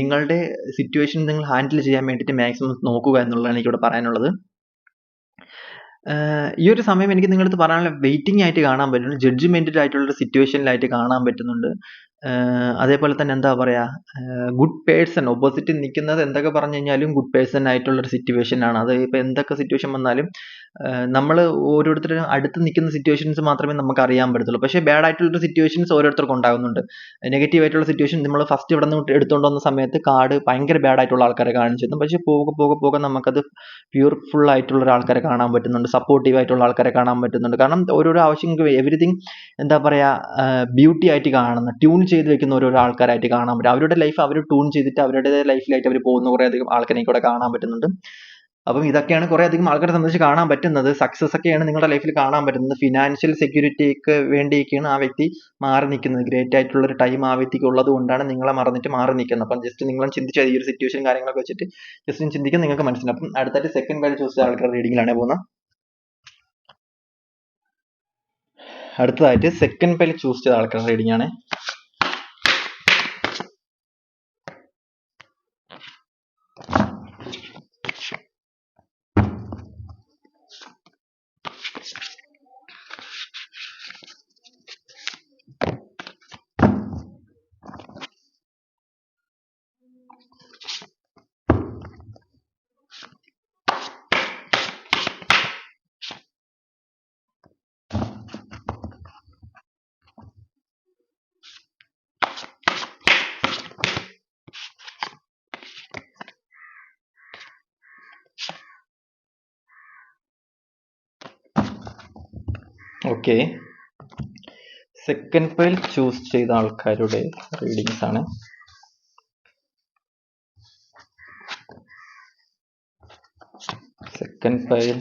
നിങ്ങളുടെ സിറ്റുവേഷൻ നിങ്ങൾ ഹാൻഡിൽ ചെയ്യാൻ വേണ്ടിയിട്ട് മാക്സിമം നോക്കുക എന്നുള്ളതാണ് എനിക്കിവിടെ പറയാനുള്ളത്. ഈ ഒരു സമയം എനിക്ക് നിങ്ങളുടെ അടുത്ത് പറയാനുള്ള വെയിറ്റിംഗ് ആയിട്ട് കാണാൻ പറ്റുന്നു ജഡ്ജ്മെന്റഡ് ആയിട്ടുള്ള സിറ്റുവേഷനിലായിട്ട് കാണാൻ പറ്റുന്നുണ്ട്. അതേപോലെ തന്നെ എന്താ പറയാ ഗുഡ് പേഴ്സൺ ഓപ്പോസിറ്റ് നിൽക്കുന്നത് എന്തൊക്കെ പറഞ്ഞു കഴിഞ്ഞാലും ഗുഡ് പേഴ്സൺ ആയിട്ടുള്ള ഒരു സിറ്റുവേഷൻ ആണ്. അത് ഇപ്പൊ എന്തൊക്കെ സിറ്റുവേഷൻ വന്നാലും നമ്മൾ ഓരോരുത്തരും അടുത്ത് നിൽക്കുന്ന സിറ്റുവേഷൻസ് മാത്രമേ നമുക്ക് അറിയാൻ പറ്റത്തുള്ളൂ. പക്ഷേ ബാഡ് ആയിട്ടുള്ള സിറ്റുവേഷൻസ് ഓരോരുത്തർക്കും ഉണ്ടാകുന്നുണ്ട്. നെഗറ്റീവ് ആയിട്ടുള്ള സിറ്റുവേഷൻ നമ്മൾ ഫസ്റ്റ് ഇവിടെ നിന്ന് എടുത്തുകൊണ്ട് വന്ന സമയത്ത് കാർഡ് ഭയങ്കര ബാഡ് ആയിട്ടുള്ള ആൾക്കാരെ കാണിച്ചിരുന്നു പക്ഷേ പോകെ പോകെ പോകെ നമുക്കത് പ്യൂർഫുൾ ആയിട്ടുള്ള ഒരു ആൾക്കാരെ കാണാൻ പറ്റുന്നുണ്ട്. സപ്പോർട്ടീവ് ആയിട്ടുള്ള ആൾക്കാരെ കാണാൻ പറ്റുന്നുണ്ട്. കാരണം ഓരോരോ ആവശ്യങ്ങൾക്ക് എവറിഥിങ് എന്താ പറയുക ബ്യൂട്ടി ആയിട്ട് കാണുന്ന ട്യൂൺ ചെയ്ത് വെക്കുന്ന ഓരോരോ ആൾക്കാരായിട്ട് കാണാൻ പറ്റും. അവരുടെ ലൈഫ് അവർ ട്യൂൺ ചെയ്തിട്ട് അവരുടെ ലൈഫിലായിട്ട് അവർ പോകുന്ന കുറേ അധികം ആൾക്കാരെ കൂടെ കാണാൻ പറ്റുന്നുണ്ട്. അപ്പം ഇതൊക്കെയാണ് കുറേ അധികം ആൾക്കാരെ സംബന്ധിച്ച് കാണാൻ പറ്റുന്നത്. സക്സസ് ഒക്കെയാണ് നിങ്ങളുടെ ലൈഫിൽ കാണാൻ പറ്റുന്നത്. ഫിനാൻഷ്യൽ സെക്യൂരിറ്റിക്ക് വേണ്ടിയൊക്കെയാണ് ആ വ്യക്തി മാറി നിൽക്കുന്നത്. ഗ്രേറ്റ് ആയിട്ടുള്ള ഒരു ടൈം ആ വ്യക്തിക്ക് ഉള്ളത് കൊണ്ടാണ് നിങ്ങളെ മറന്നിട്ട് മാറി നിൽക്കുന്നത്. അപ്പം ജസ്റ്റ് നിങ്ങളും ചിന്തിച്ച ഈ ഒരു സിറ്റുവേഷൻ കാര്യങ്ങളൊക്കെ വെച്ചിട്ട് ജസ്റ്റ് ചിന്തിക്കാൻ നിങ്ങൾക്ക് മനസ്സിലാവും. അപ്പം അടുത്തായിട്ട് സെക്കൻഡ് കാര്യം ചൂസ് ആൾക്കാർ റീഡിങ്ങിലാണ് പോകുന്നത്. അടുത്തതായിട്ട് സെക്കൻഡ് പേര് ചൂസ് ചെയ്ത ആൾക്കാരുടെ റീഡിംഗ് ആണ്. ഓക്കെ സെക്കൻഡ് ഫയൽ ചൂസ് ചെയ്ത ആൾക്കാരുടെ റീഡിങ്സ് ആണ്. സെക്കൻഡ് ഫയൽ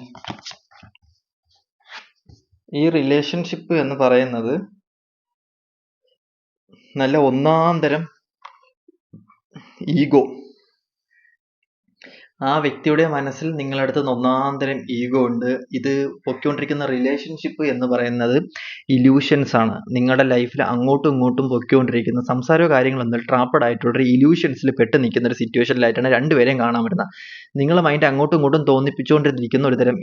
ഈ റിലേഷൻഷിപ്പ് എന്ന് പറയുന്നത് നല്ല ഒന്നാം തരം ഈഗോ ആ വ്യക്തിയുടെ മനസ്സിൽ നിങ്ങളുടെ അടുത്ത് ഒന്നാന്തരം ഈഗോ ഉണ്ട്. ഇത് പൊയ്ക്കൊണ്ടിരിക്കുന്ന റിലേഷൻഷിപ്പ് എന്ന് പറയുന്നത് ഇല്യൂഷൻസ് ആണ്. നിങ്ങളുടെ ലൈഫിൽ അങ്ങോട്ടും ഇങ്ങോട്ടും പൊയ്ക്കൊണ്ടിരിക്കുന്ന സംസാരമോ കാര്യങ്ങളൊന്നും ട്രാപ്പഡ് ആയിട്ടുള്ള ഇല്യൂഷൻസിൽ പെട്ട് നിൽക്കുന്ന ഒരു സിറ്റുവേഷനിലായിട്ടാണ് രണ്ടുപേരെയും കാണാൻ പറ്റുന്നത്. നിങ്ങളെ മൈൻഡ് അങ്ങോട്ടും ഇങ്ങോട്ടും തോന്നിപ്പിച്ചുകൊണ്ടിരിക്കുന്ന ഒരു തരം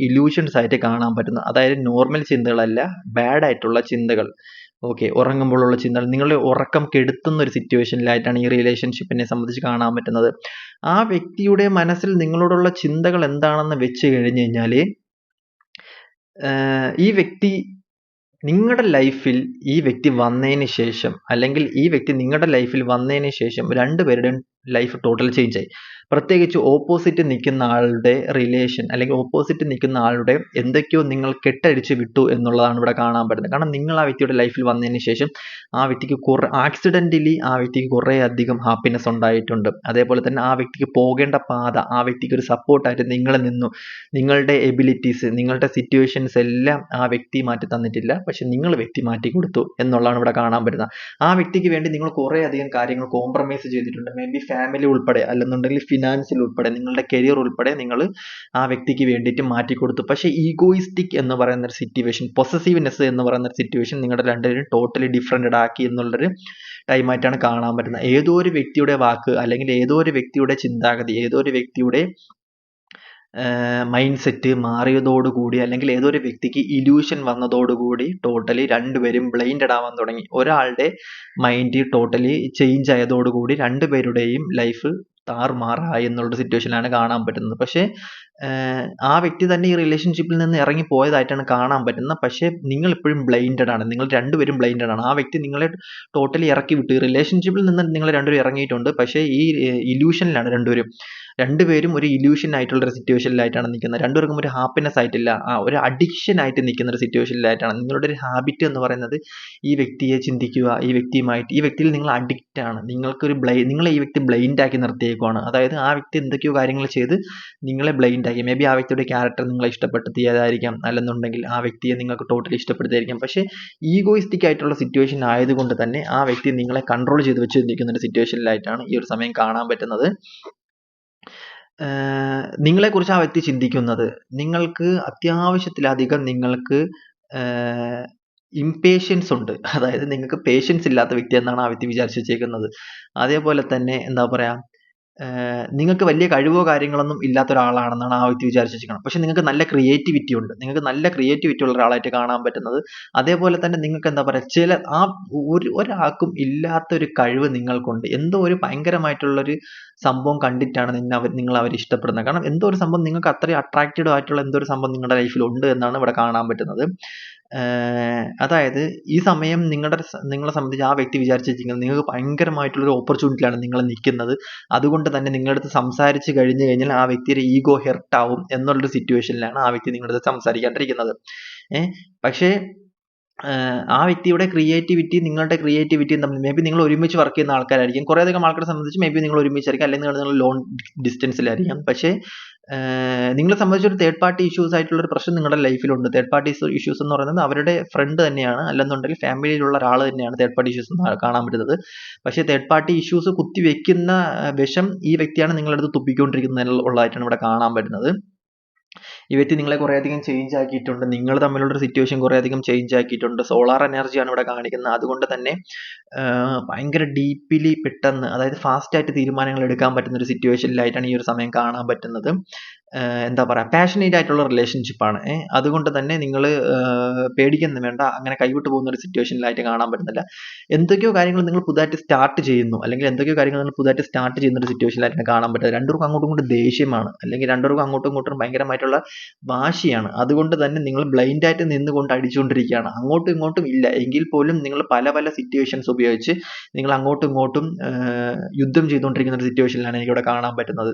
ആയിട്ട് കാണാൻ പറ്റുന്നത്. അതായത് നോർമൽ ചിന്തകളല്ല ബാഡ് ആയിട്ടുള്ള ചിന്തകൾ. ഓക്കെ ഉറങ്ങുമ്പോഴുള്ള ചിന്തകൾ. നിങ്ങളുടെ ഉറക്കം കെടുത്തുന്ന ഒരു സിറ്റുവേഷനിലായിട്ടാണ് ഈ റിലേഷൻഷിപ്പിനെ സംബന്ധിച്ച് കാണാൻ പറ്റുന്നത്. ആ വ്യക്തിയുടെ മനസ്സിൽ നിങ്ങളോടുള്ള ചിന്തകൾ എന്താണെന്ന് വെച്ച് കഴിഞ്ഞ് കഴിഞ്ഞാൽ ഈ വ്യക്തി നിങ്ങളുടെ ലൈഫിൽ ഈ വ്യക്തി വന്നതിന് ശേഷം അല്ലെങ്കിൽ ഈ വ്യക്തി നിങ്ങളുടെ ലൈഫിൽ വന്നതിന് ശേഷം രണ്ടുപേരുടെയും ലൈഫ് ടോട്ടൽ ചേഞ്ച് ആയി. പ്രത്യേകിച്ച് ഓപ്പോസിറ്റ് നിൽക്കുന്ന ആളുടെ റിലേഷൻ അല്ലെങ്കിൽ ഓപ്പോസിറ്റ് നിൽക്കുന്ന ആളുടെ എന്തൊക്കെയോ നിങ്ങൾ കെട്ടടിച്ച് വിട്ടു എന്നുള്ളതാണ് ഇവിടെ കാണാൻ പറ്റുന്നത്. കാരണം നിങ്ങൾ ആ വ്യക്തിയുടെ ലൈഫിൽ വന്നതിന് ശേഷം ആ വ്യക്തിക്ക് കുറേ ആക്സിഡന്റലി ആ വ്യക്തിക്ക് കുറേ അധികം ഹാപ്പിനെസ് ഉണ്ടായിട്ടുണ്ട്. അതേപോലെ തന്നെ ആ വ്യക്തിക്ക് പോകേണ്ട പാത ആ വ്യക്തിക്ക് ഒരു സപ്പോർട്ടായിട്ട് നിങ്ങൾ നിന്നു. നിങ്ങളുടെ എബിലിറ്റീസ് നിങ്ങളുടെ സിറ്റുവേഷൻസ് എല്ലാം ആ വ്യക്തി മാറ്റി തന്നിട്ടില്ല. പക്ഷെ നിങ്ങൾ വ്യക്തി മാറ്റി കൊടുത്തു എന്നുള്ളതാണ് ഇവിടെ കാണാൻ പറ്റുന്നത്. ആ വ്യക്തിക്ക് വേണ്ടി നിങ്ങൾ കുറേ അധികം കാര്യങ്ങൾ കോംപ്രമൈസ് ചെയ്തിട്ടുണ്ട്. മേ ബി ഫാമിലി ഉൾപ്പെടെ അല്ലെന്നുണ്ടെങ്കിൽ ഫിനാൻസിൽ ഉൾപ്പെടെ നിങ്ങളുടെ കരിയർ ഉൾപ്പെടെ നിങ്ങൾ ആ വ്യക്തിക്ക് വേണ്ടിയിട്ട് മാറ്റിക്കൊടുത്തു പക്ഷേ ഈഗോയിസ്റ്റിക് എന്ന് പറയുന്ന ഒരു സിറ്റുവേഷൻ പൊസസീവ്നെസ് എന്ന് പറയുന്ന ഒരു സിറ്റുവേഷൻ നിങ്ങളുടെ രണ്ടുപേരും ടോട്ടലി ഡിഫറെന്റഡ് ആക്കി എന്നുള്ളൊരു ടൈമായിട്ടാണ് കാണാൻ പറ്റുന്നത്. ഏതോ ഒരു വ്യക്തിയുടെ വാക്ക് അല്ലെങ്കിൽ ഏതോ ഒരു വ്യക്തിയുടെ ചിന്താഗതി ഏതോ ഒരു വ്യക്തിയുടെ മൈൻഡ് സെറ്റ് മാറിയതോടുകൂടി അല്ലെങ്കിൽ ഏതോ ഒരു വ്യക്തിക്ക് ഇല്യൂഷൻ വന്നതോടുകൂടി ടോട്ടലി രണ്ടുപേരും ബ്ലൈൻഡഡ് ആവാൻ തുടങ്ങി. ഒരാളുടെ മൈൻഡ് ടോട്ടലി ചേഞ്ച് ആയതോടുകൂടി രണ്ടുപേരുടെയും ലൈഫ് താറുമാറായി എന്നുള്ള സിറ്റുവേഷനിലാണ് കാണാൻ പറ്റുന്നത്. പക്ഷേ ആ വ്യക്തി തന്നെ ഈ റിലേഷൻഷിപ്പിൽ നിന്ന് ഇറങ്ങി പോയതായിട്ടാണ് കാണാൻ പറ്റുന്നത്. പക്ഷേ നിങ്ങൾ ഇപ്പോഴും ബ്ലൈൻഡഡ് ആണ്. നിങ്ങൾ രണ്ടുപേരും ബ്ലൈൻഡഡ് ആണ്. ആ വ്യക്തി നിങ്ങളെ ടോട്ടലി ഇറക്കി വിട്ടു. റിലേഷൻഷിപ്പിൽ നിന്ന് നിങ്ങൾ രണ്ടുപേരും ഇറങ്ങിയിട്ടുണ്ട്. പക്ഷേ ഈ ഇല്യൂഷനിലാണ് രണ്ടുപേരും. രണ്ടുപേരും ഒരു ഇല്യൂഷൻ ആയിട്ടുള്ള ഒരു സിറ്റുവേഷനിലായിട്ടാണ് നിൽക്കുന്നത്. രണ്ടുപേർക്കും ഒരു ഹാപ്പിനെസ് ആയിട്ടില്ല. ആ ഒരു അഡിക്ഷൻ ആയിട്ട് നിൽക്കുന്ന ഒരു സിറ്റുവേഷനിലായിട്ടാണ് നിങ്ങളുടെ ഒരു ഹാബിറ്റ് എന്ന് പറയുന്നത് ഈ വ്യക്തിയെ ചിന്തിക്കുക ഈ വ്യക്തിയുമായിട്ട് ഈ വ്യക്തിയിൽ നിങ്ങൾ അഡിക്റ്റ് ആണ്. നിങ്ങൾക്കൊരു ബ്ലൈ നിങ്ങളെ ഈ വ്യക്തി ബ്ലൈൻഡ് ആക്കി നിർത്തിയേക്കുവാണ്. അതായത് ആ വ്യക്തി എന്തൊക്കെയോ കാര്യങ്ങൾ ചെയ്ത് നിങ്ങളെ ബ്ലൈൻഡ് ആക്കി മേ ബി ആ വ്യക്തിയുടെ ക്യാരക്ടർ നിങ്ങളെ ഇഷ്ടപ്പെടുത്തിയതായിരിക്കാം. അല്ലെന്നുണ്ടെങ്കിൽ ആ വ്യക്തിയെ നിങ്ങൾക്ക് ടോട്ടലി ഇഷ്ടപ്പെടുത്തിയായിരിക്കാം പക്ഷേ ഈഗോയിസ്റ്റിക് ആയിട്ടുള്ള സിറ്റുവേഷൻ ആയതുകൊണ്ട് തന്നെ ആ വ്യക്തി നിങ്ങളെ കൺട്രോൾ ചെയ്ത് വെച്ചിരിക്കുന്ന ഒരു സിറ്റുവേഷനിലായിട്ടാണ് ഈ ഒരു സമയം കാണാൻ പറ്റുന്നത്. നിങ്ങളെക്കുറിച്ച് ആ വ്യക്തി ചിന്തിക്കുന്നത് നിങ്ങൾക്ക് അത്യാവശ്യത്തിലധികം നിങ്ങൾക്ക് ഇംപേഷ്യൻസ് ഉണ്ട്. അതായത് നിങ്ങൾക്ക് പേഷ്യൻസ് ഇല്ലാത്ത വ്യക്തി എന്നാണ് ആ വ്യക്തി വിചാരിച്ചു വെച്ചേക്കുന്നത്. അതേപോലെ തന്നെ എന്താ പറയാ നിങ്ങൾക്ക് വലിയ കഴിവോ കാര്യങ്ങളൊന്നും ഇല്ലാത്ത ഒരാളാണെന്നാണ് ആ വ്യക്തി വിചാരിച്ച് വെച്ചേക്കുന്നത് പക്ഷെ നിങ്ങൾക്ക് നല്ല ക്രിയേറ്റിവിറ്റി ഉണ്ട്. നിങ്ങൾക്ക് നല്ല ക്രിയേറ്റിവിറ്റി ഉള്ള ഒരാളായിട്ട് കാണാൻ പറ്റുന്നത്. അതേപോലെ തന്നെ നിങ്ങൾക്ക് എന്താ പറയുക ചില ആ ഒരു ഒരാൾക്കും ഇല്ലാത്ത ഒരു കഴിവ് നിങ്ങൾക്കുണ്ട്. എന്തോ ഒരു ഭയങ്കരമായിട്ടുള്ളൊരു സംഭവം കണ്ടിട്ടാണ് നിന്നെ അവർ നിങ്ങൾ അവരെ ഇഷ്ടപ്പെടുന്നത്. കാരണം എന്തോ ഒരു സംഭവം നിങ്ങൾക്ക് അത്രയും അട്രാക്റ്റഡ് ആയിട്ടുള്ള എന്തോ ഒരു സംഭവം നിങ്ങളുടെ ലൈഫിൽ ഉണ്ട് എന്നാണ് ഇവിടെ കാണാൻ പറ്റുന്നത്. അതായത് ഈ സമയം നിങ്ങളുടെ നിങ്ങളെ സംബന്ധിച്ച് ആ വ്യക്തി വിചാരിച്ചിരിക്കുന്നത് നിങ്ങൾക്ക് ഭയങ്കരമായിട്ടുള്ളൊരു ഓപ്പർച്യൂണിറ്റിയിലാണ് നിങ്ങൾ നിൽക്കുന്നത്. അതുകൊണ്ട് തന്നെ നിങ്ങളുടെ അടുത്ത് സംസാരിച്ച് കഴിഞ്ഞ് കഴിഞ്ഞാൽ ആ വ്യക്തിയുടെ ഈഗോ ഹെർട്ട് ആവും എന്നുള്ളൊരു സിറ്റുവേഷനിലാണ് ആ വ്യക്തി നിങ്ങളുടെ അടുത്ത് സംസാരിക്കാണ്ടിരിക്കുന്നത്. ഏഹ് പക്ഷേ ആ വ്യക്തിയുടെ ക്രിയേറ്റിവിറ്റി നിങ്ങളുടെ ക്രിയേറ്റിവിറ്റിയും തമ്മിൽ മേ ബി നിങ്ങൾ ഒരുമിച്ച് വർക്ക് ചെയ്യുന്ന ആൾക്കാരായിരിക്കും. കുറേ അധികം ആൾക്കാരെ സംബന്ധിച്ച് മേ ബി നിങ്ങൾ ഒരുമിച്ചായിരിക്കും. അല്ലെങ്കിൽ നിങ്ങൾ ലോങ് ഡിസ്റ്റൻസിലായിരിക്കാം പക്ഷേ നിങ്ങളെ സംബന്ധിച്ച് ഒരു തേർഡ് പാർട്ടി ഇഷ്യൂസ് ആയിട്ടുള്ള ഒരു പ്രശ്നം നിങ്ങളുടെ ലൈഫിലുണ്ട് തേർഡ് പാർട്ടി ഇഷ്യൂസ് എന്ന് പറയുന്നത് അവരുടെ ഫ്രണ്ട് തന്നെയാണ്. അല്ലെന്നുണ്ടെങ്കിൽ ഫാമിലിയിലുള്ള ഒരാൾ തന്നെയാണ് തേർഡ് പാർട്ടി ഇഷ്യൂസ് കാണാൻ പറ്റുന്നത്. പക്ഷേ തേർഡ് പാർട്ടി ഇഷ്യൂസ് കുത്തിവെക്കുന്ന വിഷം ഈ വ്യക്തിയാണ് നിങ്ങളുടെ അടുത്ത് തുപ്പിക്കൊണ്ടിരിക്കുന്നത് ഉള്ളതായിട്ടാണ് ഇവിടെ കാണാൻ പറ്റുന്നത്. വ്യക്തി നിങ്ങളെ കുറേയധികം ചേഞ്ച് ആക്കിയിട്ടുണ്ട്. നിങ്ങൾ തമ്മിലുള്ള സിറ്റുവേഷൻ കുറേയധികം ചേഞ്ച് ആക്കിയിട്ടുണ്ട്. സോളാർ എനർജിയാണ് ഇവിടെ കാണിക്കുന്നത്. അതുകൊണ്ട് തന്നെ ഭയങ്കര ഡീപ്പിലി പെട്ടെന്ന് അതായത് ഫാസ്റ്റ് ആയിട്ട് തീരുമാനങ്ങൾ എടുക്കാൻ പറ്റുന്ന ഒരു സിറ്റുവേഷനിലായിട്ടാണ് ഈ ഒരു സമയം കാണാൻ പറ്റുന്നത്. എന്താ പറയുക പാഷനേറ്റ് ആയിട്ടുള്ള റിലേഷൻഷിപ്പാണ് അതുകൊണ്ട് തന്നെ നിങ്ങൾ പേടിക്കുന്നു വേണ്ട അങ്ങനെ കൈവിട്ട് പോകുന്ന ഒരു സിറ്റുവേഷനിലായിട്ട് കാണാൻ പറ്റുന്നില്ല. എന്തൊക്കെയോ കാര്യങ്ങൾ നിങ്ങൾ പുതുതായിട്ട് സ്റ്റാർട്ട് ചെയ്യുന്നു. അല്ലെങ്കിൽ എന്തൊക്കെയോ കാര്യങ്ങൾ നിങ്ങൾ പുതുതായിട്ട് സ്റ്റാർട്ട് ചെയ്യുന്ന ഒരു സിറ്റുവേഷനിലായിട്ട് കാണാൻ പറ്റുന്നത് രണ്ടുപേർക്കും അങ്ങോട്ടും ഇങ്ങോട്ടും ദേഷ്യമാണ്. അല്ലെങ്കിൽ രണ്ടുപേർക്കും അങ്ങോട്ടും ഇങ്ങോട്ടും ഭയങ്കരമായിട്ടുള്ള വാശിയാണ്. അതുകൊണ്ട് തന്നെ നിങ്ങൾ ബ്ലൈൻഡ് ആയിട്ട് നിന്നുകൊണ്ട് അടിച്ചുകൊണ്ടിരിക്കുകയാണ്. അങ്ങോട്ടും ഇങ്ങോട്ടും ഇല്ല. എങ്കിൽ പോലും നിങ്ങൾ പല പല സിറ്റുവേഷൻസ് ഉപയോഗിച്ച് നിങ്ങൾ അങ്ങോട്ടും ഇങ്ങോട്ടും യുദ്ധം ചെയ്തുകൊണ്ടിരിക്കുന്ന ഒരു സിറ്റുവേഷനിലാണ് എനിക്കിവിടെ കാണാൻ പറ്റുന്നത്.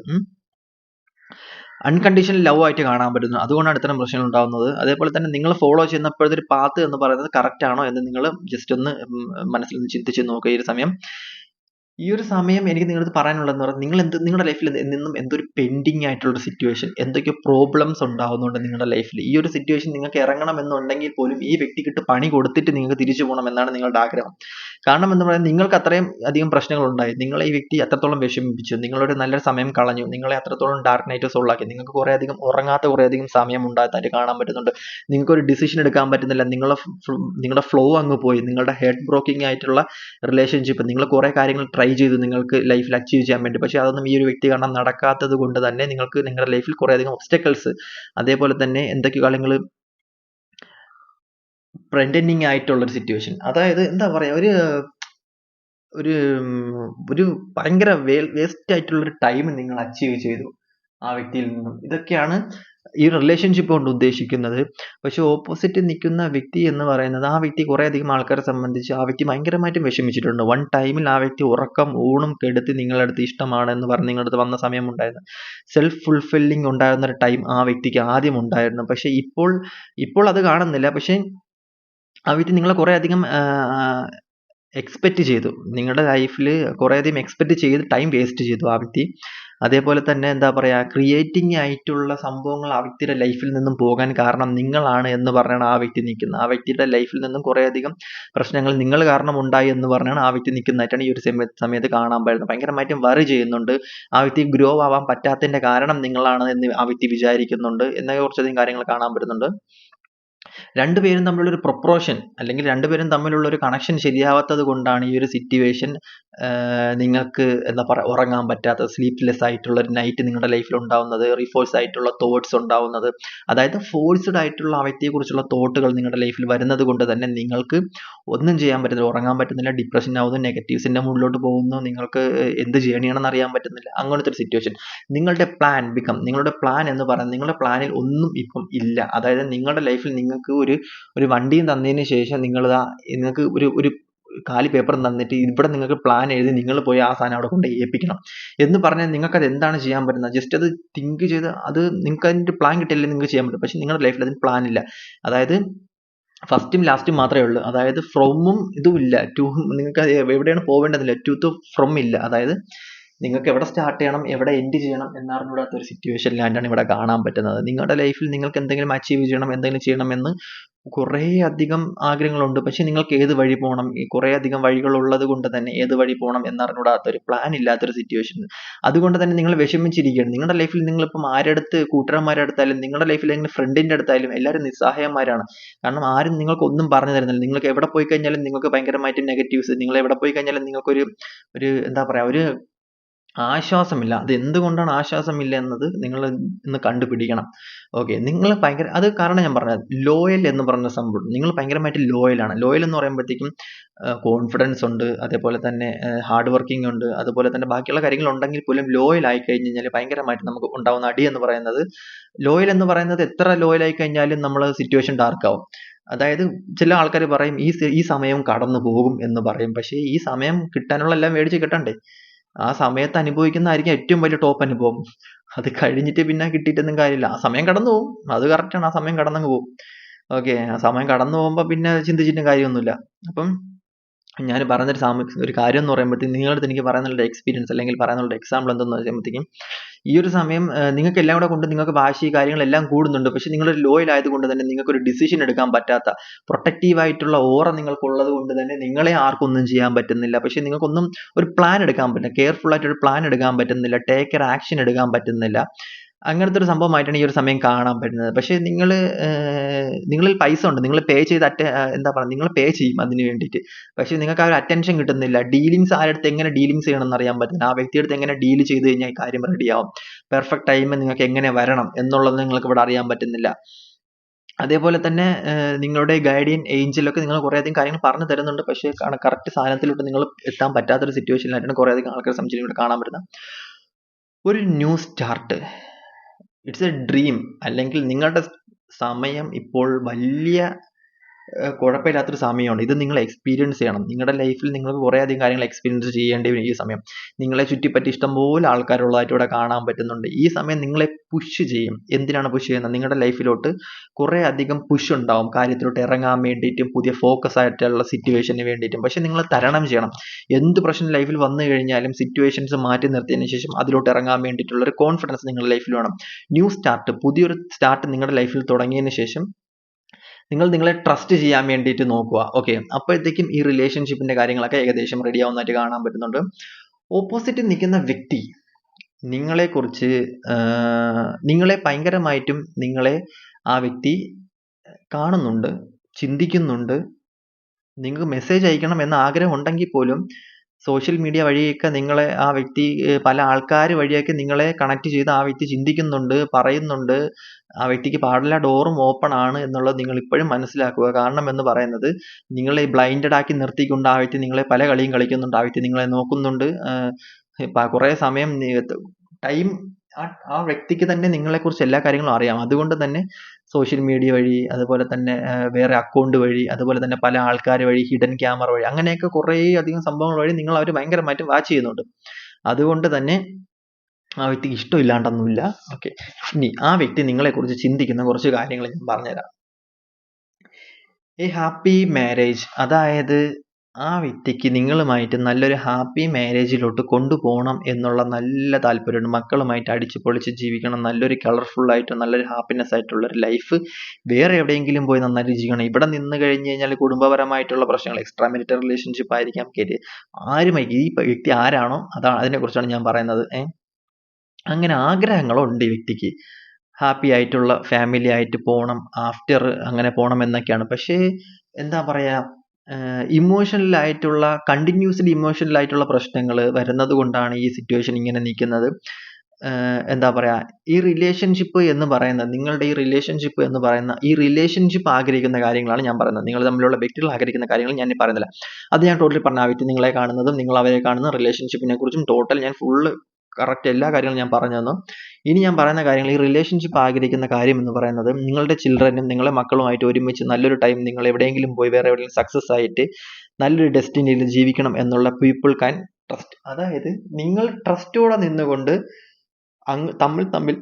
അൺകണ്ടീഷണൽ ലവ് ആയിട്ട് കാണാൻ പറ്റുന്നു. അതുകൊണ്ടാണ് ഇത്തരം പ്രശ്നങ്ങൾ ഉണ്ടാകുന്നത് അതേപോലെ തന്നെ നിങ്ങൾ ഫോളോ ചെയ്യുന്ന ഇപ്പോഴത്തെ ഒരു പാത്ത് എന്ന് പറയുന്നത് കറക്റ്റ് ആണോ എന്ന് നിങ്ങൾ ജസ്റ്റ് ഒന്ന് മനസ്സിൽ ചിന്തിച്ച് നോക്കുക ഈ ഒരു സമയം. ഈ ഒരു സമയം എനിക്ക് നിങ്ങളടുത്ത് പറയാനുള്ളതെന്ന് പറഞ്ഞാൽ നിങ്ങൾ എന്ത് നിങ്ങളുടെ ലൈഫിൽ നിന്നും എന്തൊരു പെൻഡിങ് ആയിട്ടുള്ള സിറ്റുവേഷൻ എന്തൊക്കെ പ്രോബ്ലംസ് ഉണ്ടാകുന്നുണ്ട് നിങ്ങളുടെ ലൈഫിൽ ഈ ഒരു സിറ്റുവേഷൻ നിങ്ങൾക്ക് ഇറങ്ങണമെന്നുണ്ടെങ്കിൽ പോലും ഈ വ്യക്തിക്കിട്ട് പണി കൊടുത്തിട്ട് നിങ്ങൾക്ക് തിരിച്ചു പോകണം എന്നാണ് നിങ്ങളുടെ ആഗ്രഹം. കാരണം എന്ന് പറയുന്നത് നിങ്ങൾക്ക് അത്രയും അധികം പ്രശ്നങ്ങൾ ഉണ്ടായി നിങ്ങളെ ഈ വ്യക്തി അത്രത്തോളം വിഷമിപ്പിച്ചു. നിങ്ങളൊരു നല്ലൊരു സമയം കളഞ്ഞു. നിങ്ങളെ അത്രത്തോളം ഡാർക്ക് നൈറ്റ് സോളാക്കി നിങ്ങൾക്ക് കുറേ അധികം ഉറങ്ങാത്ത കുറേ അധികം സമയം ഉണ്ടായതായിട്ട് കാണാൻ പറ്റുന്നുണ്ട്. നിങ്ങൾക്ക് ഒരു ഡിസിഷൻ എടുക്കാൻ പറ്റുന്നില്ല. നിങ്ങളെ നിങ്ങളുടെ ഫ്ലോ അങ്ങ് പോയി. നിങ്ങളുടെ ഹെഡ് ബ്രോക്കിംഗ് ആയിട്ടുള്ള റിലേഷൻഷിപ്പ് നിങ്ങൾ കുറേ കാര്യങ്ങൾ ട്രൈ ചെയ്തു നിങ്ങൾക്ക് ലൈഫിൽ അച്ചീവ് ചെയ്യാൻ വേണ്ടി. പക്ഷേ അതൊന്നും ഈ ഒരു വ്യക്തി കാരണം നടക്കാത്തത് കൊണ്ട് തന്നെ നിങ്ങൾക്ക് നിങ്ങളുടെ ലൈഫിൽ കുറേയധികം ഒബ്സ്റ്റക്കിൾസ് അതേപോലെ തന്നെ എന്തൊക്കെ കാര്യങ്ങൾ ആയിട്ടുള്ള ഒരു സിറ്റുവേഷൻ അതായത് എന്താ പറയുക ഒരു ഒരു ഒരു ഭയങ്കര വേസ്റ്റ് ആയിട്ടുള്ള ഒരു ടൈം നിങ്ങൾ അച്ചീവ് ചെയ്തു. ആ വ്യക്തിയിൽ നിന്നും. ഇതൊക്കെയാണ് ഈ റിലേഷൻഷിപ്പ് കൊണ്ട് ഉദ്ദേശിക്കുന്നത്. പക്ഷെ ഓപ്പോസിറ്റ് നിൽക്കുന്ന വ്യക്തി എന്ന് പറയുന്നത് ആ വ്യക്തി കുറേ അധികം ആൾക്കാരെ സംബന്ധിച്ച് ആ വ്യക്തി ഭയങ്കരമായിട്ടും വിഷമിച്ചിട്ടുണ്ട്. വൺ ടൈമിൽ ആ വ്യക്തി ഉറക്കം ഊണും കെടുത്തി നിങ്ങളുടെ അടുത്ത് ഇഷ്ടമാണ് എന്ന് പറഞ്ഞ് നിങ്ങളുടെ അടുത്ത് വന്ന സമയം ഉണ്ടായിരുന്നു. സെൽഫ് ഫുൾഫില്ലിംഗ് ഉണ്ടായിരുന്ന ഒരു ടൈം ആ വ്യക്തിക്ക് ആദ്യം ഉണ്ടായിരുന്നു. പക്ഷെ ഇപ്പോൾ ഇപ്പോൾ അത് കാണുന്നില്ല. പക്ഷേ ആ വ്യക്തി നിങ്ങളെ കുറേ അധികം എക്സ്പെക്റ്റ് ചെയ്തു. നിങ്ങളുടെ ലൈഫിൽ കുറേ അധികം എക്സ്പെക്റ്റ് ചെയ്ത് ടൈം വേസ്റ്റ് ചെയ്തു ആ വ്യക്തി. അതേപോലെ തന്നെ എന്താ പറയുക ക്രിയേറ്റിംഗ് ആയിട്ടുള്ള സംഭവങ്ങൾ ആ വ്യക്തിയുടെ ലൈഫിൽ നിന്നും പോകാൻ കാരണം നിങ്ങളാണ് എന്ന് പറഞ്ഞാണ് ആ വ്യക്തി നിൽക്കുന്നത്. ആ വ്യക്തിയുടെ ലൈഫിൽ നിന്നും കുറേയധികം പ്രശ്നങ്ങൾ നിങ്ങൾ കാരണം ഉണ്ടായി എന്ന് പറഞ്ഞാണ് ആ വ്യക്തി നിൽക്കുന്നതായിട്ടാണ് ഈ ഒരു സമയ സമയത്ത് കാണാൻ പറ്റുന്നത് ഭയങ്കരമായിട്ടും വറി ചെയ്യുന്നുണ്ട്. ആ വ്യക്തി ഗ്രോ ആവാൻ പറ്റാത്തതിന്റെ കാരണം നിങ്ങളാണ് എന്ന് ആ വ്യക്തി വിചാരിക്കുന്നുണ്ട്. എന്നൊക്കെ കുറച്ചധികം കാര്യങ്ങൾ കാണാൻ പറ്റുന്നുണ്ട്. രണ്ടുപേരും തമ്മിലുള്ള ഒരു പ്രൊപ്പോർഷൻ അല്ലെങ്കിൽ രണ്ടുപേരും തമ്മിലുള്ള ഒരു കണക്ഷൻ ശരിയാവാത്തത് കൊണ്ടാണ് ഈ ഒരു സിറ്റുവേഷൻ നിങ്ങൾക്ക് എന്താ പറയുക ഉറങ്ങാൻ പറ്റാത്ത സ്ലീപ്ലെസ് ആയിട്ടുള്ള ഒരു നൈറ്റ് നിങ്ങളുടെ ലൈഫിൽ ഉണ്ടാവുന്നത് റിഫോഴ്സ് ആയിട്ടുള്ള തോട്ട്സ് ഉണ്ടാവുന്നത്. അതായത് ഫോഴ്സ്ഡ് ആയിട്ടുള്ള ആ വ്യക്തിയെക്കുറിച്ചുള്ള തോട്ടുകൾ നിങ്ങളുടെ ലൈഫിൽ വരുന്നത് കൊണ്ട് തന്നെ നിങ്ങൾക്ക് ഒന്നും ചെയ്യാൻ പറ്റുന്നില്ല ഉറങ്ങാൻ പറ്റുന്നില്ല ഡിപ്രഷൻ ആവുന്നു നെഗറ്റീവ്സിന്റെ മുകളിലോട്ട് പോകുന്നു നിങ്ങൾക്ക് എന്ത് ചെയ്യണമെന്ന് അറിയാൻ പറ്റുന്നില്ല അങ്ങനത്തെ ഒരു സിറ്റുവേഷൻ നിങ്ങളുടെ പ്ലാൻ ബിക്കം നിങ്ങളുടെ പ്ലാൻ എന്ന് പറയുന്നത് നിങ്ങളുടെ പ്ലാനിൽ ഒന്നും ഇപ്പം ഇല്ല. അതായത് നിങ്ങളുടെ ലൈഫിൽ നിങ്ങൾക്ക് ഒരു ഒരു വണ്ടിയും തന്നതിന് ശേഷം നിങ്ങൾ നിങ്ങൾക്ക് ഒരു ഒരു കാലി പേപ്പറും തന്നിട്ട് ഇവിടെ നിങ്ങൾക്ക് പ്ലാൻ എഴുതി നിങ്ങൾ പോയി ആ സാധനം അവിടെ കൊണ്ട് ഏൽപ്പിക്കണം. എന്ന് പറഞ്ഞാൽ നിങ്ങൾക്ക് അത് എന്താണ് ചെയ്യാൻ പറ്റുന്നത്? ജസ്റ്റ് അത് തിങ്ക് ചെയ്ത് അത് നിങ്ങൾക്ക് അതിന്റെ പ്ലാൻ കിട്ടിയില്ലേ നിങ്ങൾക്ക് ചെയ്യാൻ പറ്റും. പക്ഷെ നിങ്ങളുടെ ലൈഫിൽ അതിന് പ്ലാൻ ഇല്ല. അതായത് ഫസ്റ്റും ലാസ്റ്റും മാത്രമേ ഉള്ളൂ. അതായത് ഫ്രോമും ഇതും ഇല്ല. ടു നിങ്ങൾക്ക് എവിടെയാണ് പോവേണ്ടതില്ല. ടു ടു ഫ്രം ഇല്ല. അതായത് നിങ്ങൾക്ക് എവിടെ സ്റ്റാർട്ട് ചെയ്യണം എവിടെ എൻഡ് ചെയ്യണം എന്നറിഞ്ഞൂടാത്ത ഒരു സിറ്റുവേഷനിലാണ് ഇവിടെ കാണാൻ പറ്റുന്നത്. നിങ്ങളുടെ ലൈഫിൽ നിങ്ങൾക്ക് എന്തെങ്കിലും അച്ചീവ് ചെയ്യണം എന്തെങ്കിലും ചെയ്യണമെന്ന് കുറേ അധികം ആഗ്രഹങ്ങളുണ്ട്. പക്ഷെ നിങ്ങൾക്ക് ഏത് വഴി പോകണം? കുറേ അധികം വഴികളുള്ളത് കൊണ്ട് തന്നെ ഏത് വഴി പോകണം എന്നറിഞ്ഞൂടാത്ത ഒരു പ്ലാൻ ഇല്ലാത്തൊരു സിറ്റുവേഷൻ അതുകൊണ്ട് തന്നെ നിങ്ങൾ വിഷമിച്ചിരിക്കുകയാണ് നിങ്ങളുടെ ലൈഫിൽ നിങ്ങളിപ്പം ആരടുത്ത് കൂട്ടുകാരന്മാരുടെ അടുത്തായാലും നിങ്ങളുടെ ലൈഫിൽ എങ്ങനെ ഫ്രണ്ടിന്റെ അടുത്തായാലും എല്ലാവരും നിസ്സഹായന്മാരാണ്. കാരണം ആരും നിങ്ങൾക്ക് ഒന്നും പറഞ്ഞു തരുന്നില്ല. നിങ്ങൾക്ക് എവിടെ പോയി കഴിഞ്ഞാലും നിങ്ങൾക്ക് ഭയങ്കരമായിട്ട് നെഗറ്റീവ്സ് നിങ്ങൾ എവിടെ പോയി കഴിഞ്ഞാലും നിങ്ങൾക്കൊരു ഒരു എന്താ പറയുക ഒരു ആശ്വാസമില്ല. അത് എന്തുകൊണ്ടാണ് ആശ്വാസമില്ല എന്നത് നിങ്ങൾ ഇന്ന് കണ്ടുപിടിക്കണം. ഓക്കെ നിങ്ങൾ ഭയങ്കര അത് കാരണം ഞാൻ പറഞ്ഞത് ലോയൽ എന്ന് പറഞ്ഞ സംഭവം. നിങ്ങൾ ഭയങ്കരമായിട്ട് ലോയലാണ് ലോയൽ എന്ന് പറയുമ്പോഴത്തേക്കും കോൺഫിഡൻസ് ഉണ്ട് അതേപോലെ തന്നെ ഹാർഡ് വർക്കിംഗ് ഉണ്ട് അതുപോലെ തന്നെ ബാക്കിയുള്ള കാര്യങ്ങൾ ഉണ്ടെങ്കിൽ പോലും ലോയൽ ആയി കഴിഞ്ഞ് കഴിഞ്ഞാൽ ഭയങ്കരമായിട്ട് നമുക്ക് ഉണ്ടാവുന്ന അടി എന്ന് പറയുന്നത് ലോയൽ എന്ന് പറയുന്നത് എത്ര ലോയൽ ആയി കഴിഞ്ഞാലും നമ്മൾ സിറ്റുവേഷൻ ഡാർക്ക് ആവും. അതായത് ചില ആൾക്കാർ പറയും ഈ ഈ സമയം കടന്നു പോകും എന്ന് പറയും. പക്ഷേ ഈ സമയം കിട്ടാനുള്ള എല്ലാം മേടിച്ച് കിട്ടണ്ടേ? ആ സമയത്ത് അനുഭവിക്കുന്നതായിരിക്കും ഏറ്റവും വലിയ ടോപ്പ് അനുഭവം. അത് കഴിഞ്ഞിട്ട് പിന്നെ കിട്ടിയിട്ടൊന്നും കാര്യമില്ല. ആ സമയം കടന്നു പോകും. അത് കറക്റ്റാണ് ആ സമയം കടന്നങ്ങ് പോകും. ഓക്കെ ആ സമയം കടന്നു പോകുമ്പോൾ പിന്നെ ചിന്തിച്ചിട്ടും കാര്യമൊന്നുമില്ല. അപ്പം ഞാൻ പറഞ്ഞൊരു സാമ ഒരു കാര്യം എന്ന് പറയുമ്പോഴത്തേക്കും നിങ്ങളുടെ എനിക്ക് പറയാനുള്ള എക്സ്പീരിയൻസ് അല്ലെങ്കിൽ പറയാനുള്ള എക്സാമ്പിൾ എന്തെന്ന് പറയുമ്പോഴത്തേക്കും ഈ ഒരു സമയം നിങ്ങൾക്ക് എല്ലാം കൂടെ കൊണ്ട് നിങ്ങൾക്ക് വാശി കാര്യങ്ങളെല്ലാം കൂടുന്നുണ്ട്. പക്ഷേ നിങ്ങളൊരു ആയതുകൊണ്ട് തന്നെ നിങ്ങൾക്ക് ഒരു ഡിസിഷൻ എടുക്കാൻ പറ്റാത്ത പ്രൊട്ടക്റ്റീവ് ആയിട്ടുള്ള ഓറ നിങ്ങൾക്കുള്ളത് കൊണ്ട് തന്നെ നിങ്ങളെ ആർക്കൊന്നും ചെയ്യാൻ പറ്റുന്നില്ല. പക്ഷെ നിങ്ങൾക്കൊന്നും ഒരു പ്ലാൻ എടുക്കാൻ പറ്റില്ല. കെയർഫുൾ ആയിട്ട് ഒരു പ്ലാൻ എടുക്കാൻ പറ്റുന്നില്ല. ടേക്ക് എ ആക്ഷൻ എടുക്കാൻ പറ്റുന്നില്ല. അങ്ങനത്തെ ഒരു സംഭവമായിട്ടാണ് ഈ ഒരു സമയം കാണാൻ പറ്റുന്നത്. പക്ഷേ നിങ്ങൾ നിങ്ങളിൽ പൈസ ഉണ്ട്. നിങ്ങൾ പേ ചെയ്ത് അറ്റ എന്താ പറയുക നിങ്ങൾ പേ ചെയ്യും അതിന് വേണ്ടിയിട്ട്. പക്ഷേ നിങ്ങൾക്ക് ആ ഒരു അറ്റൻഷൻ കിട്ടുന്നില്ല. ഡീലിങ്സ് ആരടുത്ത് എങ്ങനെ ഡീലിങ്സ് ചെയ്യണം എന്ന് അറിയാൻ പറ്റുന്നില്ല. ആ വ്യക്തിയുടെ അടുത്ത് എങ്ങനെ ഡീൽ ചെയ്ത് കഴിഞ്ഞാൽ കാര്യം റെഡിയാവും പെർഫെക്റ്റ് ടൈമിൽ നിങ്ങൾക്ക് എങ്ങനെ വരണം എന്നുള്ളത് നിങ്ങൾക്ക് ഇവിടെ അറിയാൻ പറ്റുന്നില്ല. അതേപോലെ തന്നെ നിങ്ങളുടെ ഗൈഡിയൻ ഏഞ്ചലൊക്കെ നിങ്ങൾ കുറേയധികം കാര്യങ്ങൾ പറഞ്ഞു തരുന്നുണ്ട്. പക്ഷേ കറക്റ്റ് സാധനത്തിലോട്ട് നിങ്ങൾ എത്താൻ പറ്റാത്തൊരു സിറ്റുവേഷനിലായിട്ടാണ് കുറേ അധികം ആൾക്കാർ സംശയം ഇവിടെ കാണാൻ പറ്റുന്നത്. ഒരു new start it's a dream അല്ലെങ്കിൽ നിങ്ങളുടെ സമയം ഇപ്പോൾ വലിയ ഏർ കുഴപ്പമില്ലാത്തൊരു സമയമാണ് ഇത് നിങ്ങൾ എക്സ്പീരിയൻസ് ചെയ്യണം. നിങ്ങളുടെ ലൈഫിൽ നിങ്ങൾക്ക് കുറേ അധികം കാര്യങ്ങൾ എക്സ്പീരിയൻസ് ചെയ്യേണ്ടി വരും ഈ സമയം. നിങ്ങളെ ചുറ്റിപ്പറ്റി ഇഷ്ടംപോലെ ആൾക്കാരുള്ളതായിട്ട് ഇവിടെ കാണാൻ പറ്റുന്നുണ്ട്. ഈ സമയം നിങ്ങളെ പുഷ് ചെയ്യും. എന്തിനാണ് പുഷ് ചെയ്യുന്നത്? നിങ്ങളുടെ ലൈഫിലോട്ട് കുറേ അധികം പുഷ് ഉണ്ടാവും. കാര്യത്തിലോട്ട് ഇറങ്ങാൻ വേണ്ടിയിട്ടും പുതിയ ഫോക്കസ് ആയിട്ടുള്ള സിറ്റുവേഷന് വേണ്ടിയിട്ടും. പക്ഷേ നിങ്ങൾ തരണം ചെയ്യണം. എന്ത് പ്രശ്നം ലൈഫിൽ വന്നു കഴിഞ്ഞാലും സിറ്റുവേഷൻസ് മാറ്റി നിർത്തിയതിന് ശേഷം അതിലോട്ട് ഇറങ്ങാൻ വേണ്ടിയിട്ടുള്ള ഒരു കോൺഫിഡൻസ് നിങ്ങളുടെ ലൈഫിൽ വേണം. ന്യൂ സ്റ്റാർട്ട് പുതിയൊരു സ്റ്റാർട്ട് നിങ്ങളുടെ ലൈഫിൽ തുടങ്ങിയതിന് ശേഷം നിങ്ങൾ നിങ്ങളെ ട്രസ്റ്റ് ചെയ്യാൻ വേണ്ടിയിട്ട് നോക്കുക. ഓക്കെ അപ്പോഴത്തേക്കും ഈ റിലേഷൻഷിപ്പിന്റെ കാര്യങ്ങളൊക്കെ ഏകദേശം റെഡി ആവുന്നതായിട്ട് കാണാൻ പറ്റുന്നുണ്ട്. ഓപ്പോസിറ്റ് നിൽക്കുന്ന വ്യക്തി നിങ്ങളെക്കുറിച്ച് നിങ്ങളെ ഭയങ്കരമായിട്ടും നിങ്ങളെ ആ വ്യക്തി കാണുന്നുണ്ട് ചിന്തിക്കുന്നുണ്ട്. നിങ്ങൾക്ക് മെസ്സേജ് അയക്കണം എന്ന ആഗ്രഹം ഉണ്ടെങ്കിൽ പോലും സോഷ്യൽ മീഡിയ വഴിയൊക്കെ നിങ്ങളെ ആ വ്യക്തി പല ആൾക്കാർ വഴിയൊക്കെ നിങ്ങളെ കണക്ട് ചെയ്ത് ആ വ്യക്തി ചിന്തിക്കുന്നുണ്ട് പറയുന്നുണ്ട്. ആ വ്യക്തിക്ക് പാടില്ല ഡോറും ഓപ്പൺ ആണ് എന്നുള്ളത് നിങ്ങൾ ഇപ്പോഴും മനസ്സിലാക്കുക. കാരണം എന്ന് പറയുന്നത് നിങ്ങളെ ബ്ലൈൻഡഡ് ആക്കി നിർത്തിക്കൊണ്ട് ആ വ്യക്തി നിങ്ങളെ പല കളിയും കളിക്കുന്നുണ്ട്. ആ വ്യക്തി നിങ്ങളെ നോക്കുന്നുണ്ട്. കുറേ സമയം ടൈം ആ വ്യക്തിക്ക് തന്നെ നിങ്ങളെക്കുറിച്ച് എല്ലാ കാര്യങ്ങളും അറിയാം. അതുകൊണ്ട് തന്നെ സോഷ്യൽ മീഡിയ വഴി അതുപോലെ തന്നെ വേറെ അക്കൗണ്ട് വഴി അതുപോലെ തന്നെ പല ആൾക്കാർ വഴി ഹിഡൻ ക്യാമറ വഴി അങ്ങനെയൊക്കെ കുറേ അധികം സംഭവങ്ങൾ വഴി നിങ്ങൾ അവർ ഭയങ്കരമായിട്ട് വാച്ച് ചെയ്യുന്നുണ്ട്. അതുകൊണ്ട് തന്നെ ആ വ്യക്തിക്ക് ഇഷ്ടമില്ലാണ്ടൊന്നുമില്ല. ഓക്കെ. ഇനി ആ വ്യക്തി നിങ്ങളെക്കുറിച്ച് ചിന്തിക്കുന്ന കുറച്ച് കാര്യങ്ങൾ ഞാൻ പറഞ്ഞുതരാം. A happy marriage. അതായത് ആ വ്യക്തിക്ക് നിങ്ങളുമായിട്ട് നല്ലൊരു ഹാപ്പി മാരേജിലോട്ട് കൊണ്ടുപോകണം എന്നുള്ള നല്ല താല്പര്യമുണ്ട്. മക്കളുമായിട്ട് അടിച്ചു പൊളിച്ച് ജീവിക്കണം. നല്ലൊരു കളർഫുൾ ആയിട്ട് നല്ലൊരു ഹാപ്പിനെസ് ആയിട്ടുള്ളൊരു ലൈഫ് വേറെ എവിടെയെങ്കിലും പോയി നന്നായിട്ട് ജീവിക്കണം. ഇവിടെ നിന്ന് കഴിഞ്ഞ് കഴിഞ്ഞാൽ കുടുംബപരമായിട്ടുള്ള പ്രശ്നങ്ങൾ എക്സ്ട്രാ മെരിറ്റൽ റിലേഷൻഷിപ്പ് ആയിരിക്കാം. കേട്ട് ആരുമായി ഈ വ്യക്തി ആരാണോ അതാണ് അതിനെക്കുറിച്ചാണ് ഞാൻ പറയുന്നത്. അങ്ങനെ ആഗ്രഹങ്ങളുണ്ട് ഈ വ്യക്തിക്ക്. ഹാപ്പി ആയിട്ടുള്ള ഫാമിലി ആയിട്ട് പോകണം ആഫ്റ്റർ അങ്ങനെ പോകണം എന്നൊക്കെയാണ്. പക്ഷേ എന്താ പറയാ ഇമോഷണൽ ആയിട്ടുള്ള കണ്ടിന്യൂസ്ലി ഇമോഷണൽ ആയിട്ടുള്ള പ്രശ്നങ്ങൾ വരുന്നത് കൊണ്ടാണ് ഈ സിറ്റുവേഷൻ ഇങ്ങനെ നിൽക്കുന്നത്. എന്താ പറയുക ഈ റിലേഷൻഷിപ്പ് എന്ന് പറയുന്നത് നിങ്ങളുടെ ഈ റിലേഷൻഷിപ്പ് എന്ന് പറയുന്ന ഈ റിലേഷൻഷിപ്പ് ആഗ്രഹിക്കുന്ന കാര്യങ്ങളാണ് ഞാൻ പറയുന്നത്. നിങ്ങൾ തമ്മിലുള്ള വ്യക്തികൾ ആഗ്രഹിക്കുന്ന കാര്യങ്ങൾ ഞാൻ പറയുന്നില്ല. അത് ഞാൻ ടോട്ടലി പറഞ്ഞ വ്യക്തി നിങ്ങളെ കാണുന്നതും നിങ്ങൾ അവരെ കാണുന്ന റിലേഷൻഷിപ്പിനെ കുറിച്ചും ടോട്ടൽ ഞാൻ ഫുള്ള് കറക്റ്റ് എല്ലാ കാര്യങ്ങളും ഞാൻ പറഞ്ഞു തന്നു. ഇനി ഞാൻ പറയുന്ന കാര്യങ്ങൾ ഈ റിലേഷൻഷിപ്പ് ആഗ്രഹിക്കുന്ന കാര്യം എന്ന് പറയുന്നത് നിങ്ങളുടെ ചിൽഡ്രനും നിങ്ങളെ മക്കളുമായിട്ട് ഒരുമിച്ച് നല്ലൊരു ടൈം നിങ്ങൾ എവിടെയെങ്കിലും പോയി വേറെ എവിടെയെങ്കിലും സക്സസ് ആയിട്ട് നല്ലൊരു ഡെസ്റ്റിനിയിൽ ജീവിക്കണം എന്നുള്ള പീപ്പിൾ കാൻ ട്രസ്റ്റ് അതായത് നിങ്ങൾ ട്രസ്റ്റോടെ നിന്നുകൊണ്ട് അങ്ങ് തമ്മിൽ തമ്മിൽ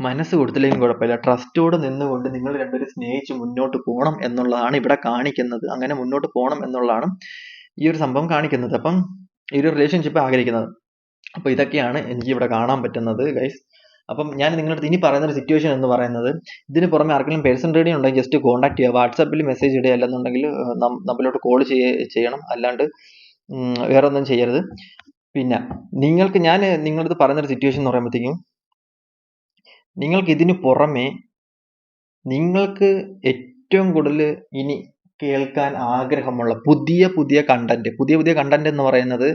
മനസ്സ് കൊടുത്തില്ലെങ്കിലും കുഴപ്പമില്ല. ട്രസ്റ്റോട് നിന്നുകൊണ്ട് നിങ്ങൾ രണ്ടുപേരും സ്നേഹിച്ച് മുന്നോട്ട് പോകണം എന്നുള്ളതാണ് ഇവിടെ കാണിക്കുന്നത്. അങ്ങനെ മുന്നോട്ട് പോകണം എന്നുള്ളതാണ് ഈ ഒരു സംഭവം കാണിക്കുന്നത്. അപ്പം ഈ ഒരു റിലേഷൻഷിപ്പ് ആഗ്രഹിക്കുന്നത്. അപ്പോൾ ഇതൊക്കെയാണ് എനിക്ക് ഇവിടെ കാണാൻ പറ്റുന്നത് ഗൈസ് അപ്പം ഞാൻ നിങ്ങളുടെ ഇനി പറയുന്ന ഒരു സിറ്റുവേഷൻ എന്ന് പറയുന്നത് ഇതിന് പുറമെ ആർക്കെങ്കിലും പേഴ്സൺ റീഡിംഗ് ഉണ്ടെങ്കിൽ ജസ്റ്റ് കോൺടാക്ട് ചെയ്യുക. വാട്സാപ്പിൽ മെസ്സേജ് ഇടുക അല്ലെന്നുണ്ടെങ്കിൽ നമ്മളിലോട്ട് കോൾ ചെയ്യണം. അല്ലാണ്ട് വേറെ ഒന്നും ചെയ്യരുത്. പിന്നെ നിങ്ങൾക്ക് ഞാൻ നിങ്ങളടുത്ത് പറയുന്നൊരു സിറ്റുവേഷൻ എന്ന് പറയുമ്പോഴത്തേക്കും നിങ്ങൾക്ക് ഇതിന് പുറമെ നിങ്ങൾക്ക് ഏറ്റവും കൂടുതൽ ഇനി കേൾക്കാൻ ആഗ്രഹമുള്ള പുതിയ പുതിയ കണ്ടന്റ് പുതിയ പുതിയ കണ്ടന്റ് എന്ന് പറയുന്നത്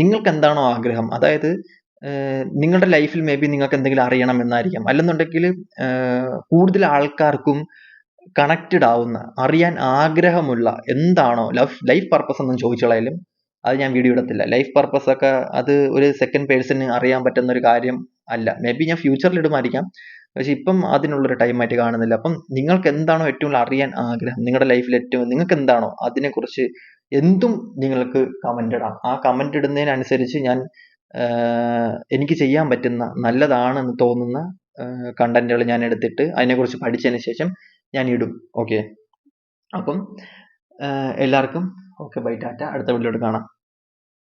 നിങ്ങൾക്ക് എന്താണോ ആഗ്രഹം? അതായത് നിങ്ങളുടെ ലൈഫിൽ മേ ബി നിങ്ങൾക്ക് എന്തെങ്കിലും അറിയണം എന്നായിരിക്കാം. അല്ലെന്നുണ്ടെങ്കിൽ കൂടുതൽ ആൾക്കാർക്കും കണക്റ്റഡ് ആവുന്ന അറിയാൻ ആഗ്രഹമുള്ള എന്താണോ ലൈഫ് ലൈഫ് പർപ്പസ് ഒന്നും ചോദിച്ചാലും അത് ഞാൻ വീഡിയോ ഇടത്തില്ല. ലൈഫ് പർപ്പസ് ഒക്കെ അത് ഒരു സെക്കൻഡ് പേഴ്സണ് അറിയാൻ പറ്റുന്ന ഒരു കാര്യം അല്ല. മേ ബി ഞാൻ ഫ്യൂച്ചറിൽ ഇടുമായിരിക്കാം. പക്ഷെ ഇപ്പം അതിനുള്ളൊരു ടൈം ആയിട്ട് കാണുന്നില്ല. അപ്പം നിങ്ങൾക്ക് എന്താണോ ഏറ്റവും കൂടുതൽ അറിയാൻ ആഗ്രഹം? നിങ്ങളുടെ ലൈഫിൽ ഏറ്റവും നിങ്ങൾക്ക് എന്താണോ അതിനെക്കുറിച്ച് എന്തും നിങ്ങൾക്ക് കമന്റ് ഇടാം. ആ കമന്റ് ഇടുന്നതിനനുസരിച്ച് ഞാൻ എനിക്ക് ചെയ്യാൻ പറ്റുന്ന നല്ലതാണെന്ന് തോന്നുന്ന കണ്ടന്റുകൾ ഞാൻ എടുത്തിട്ട് അതിനെക്കുറിച്ച് പഠിച്ചതിന് ശേഷം ഞാൻ ഇടും. ഓക്കെ അപ്പം എല്ലാവർക്കും ഓക്കെ ബൈ ടാറ്റ അടുത്ത വീഡിയോയിൽ കാണാം.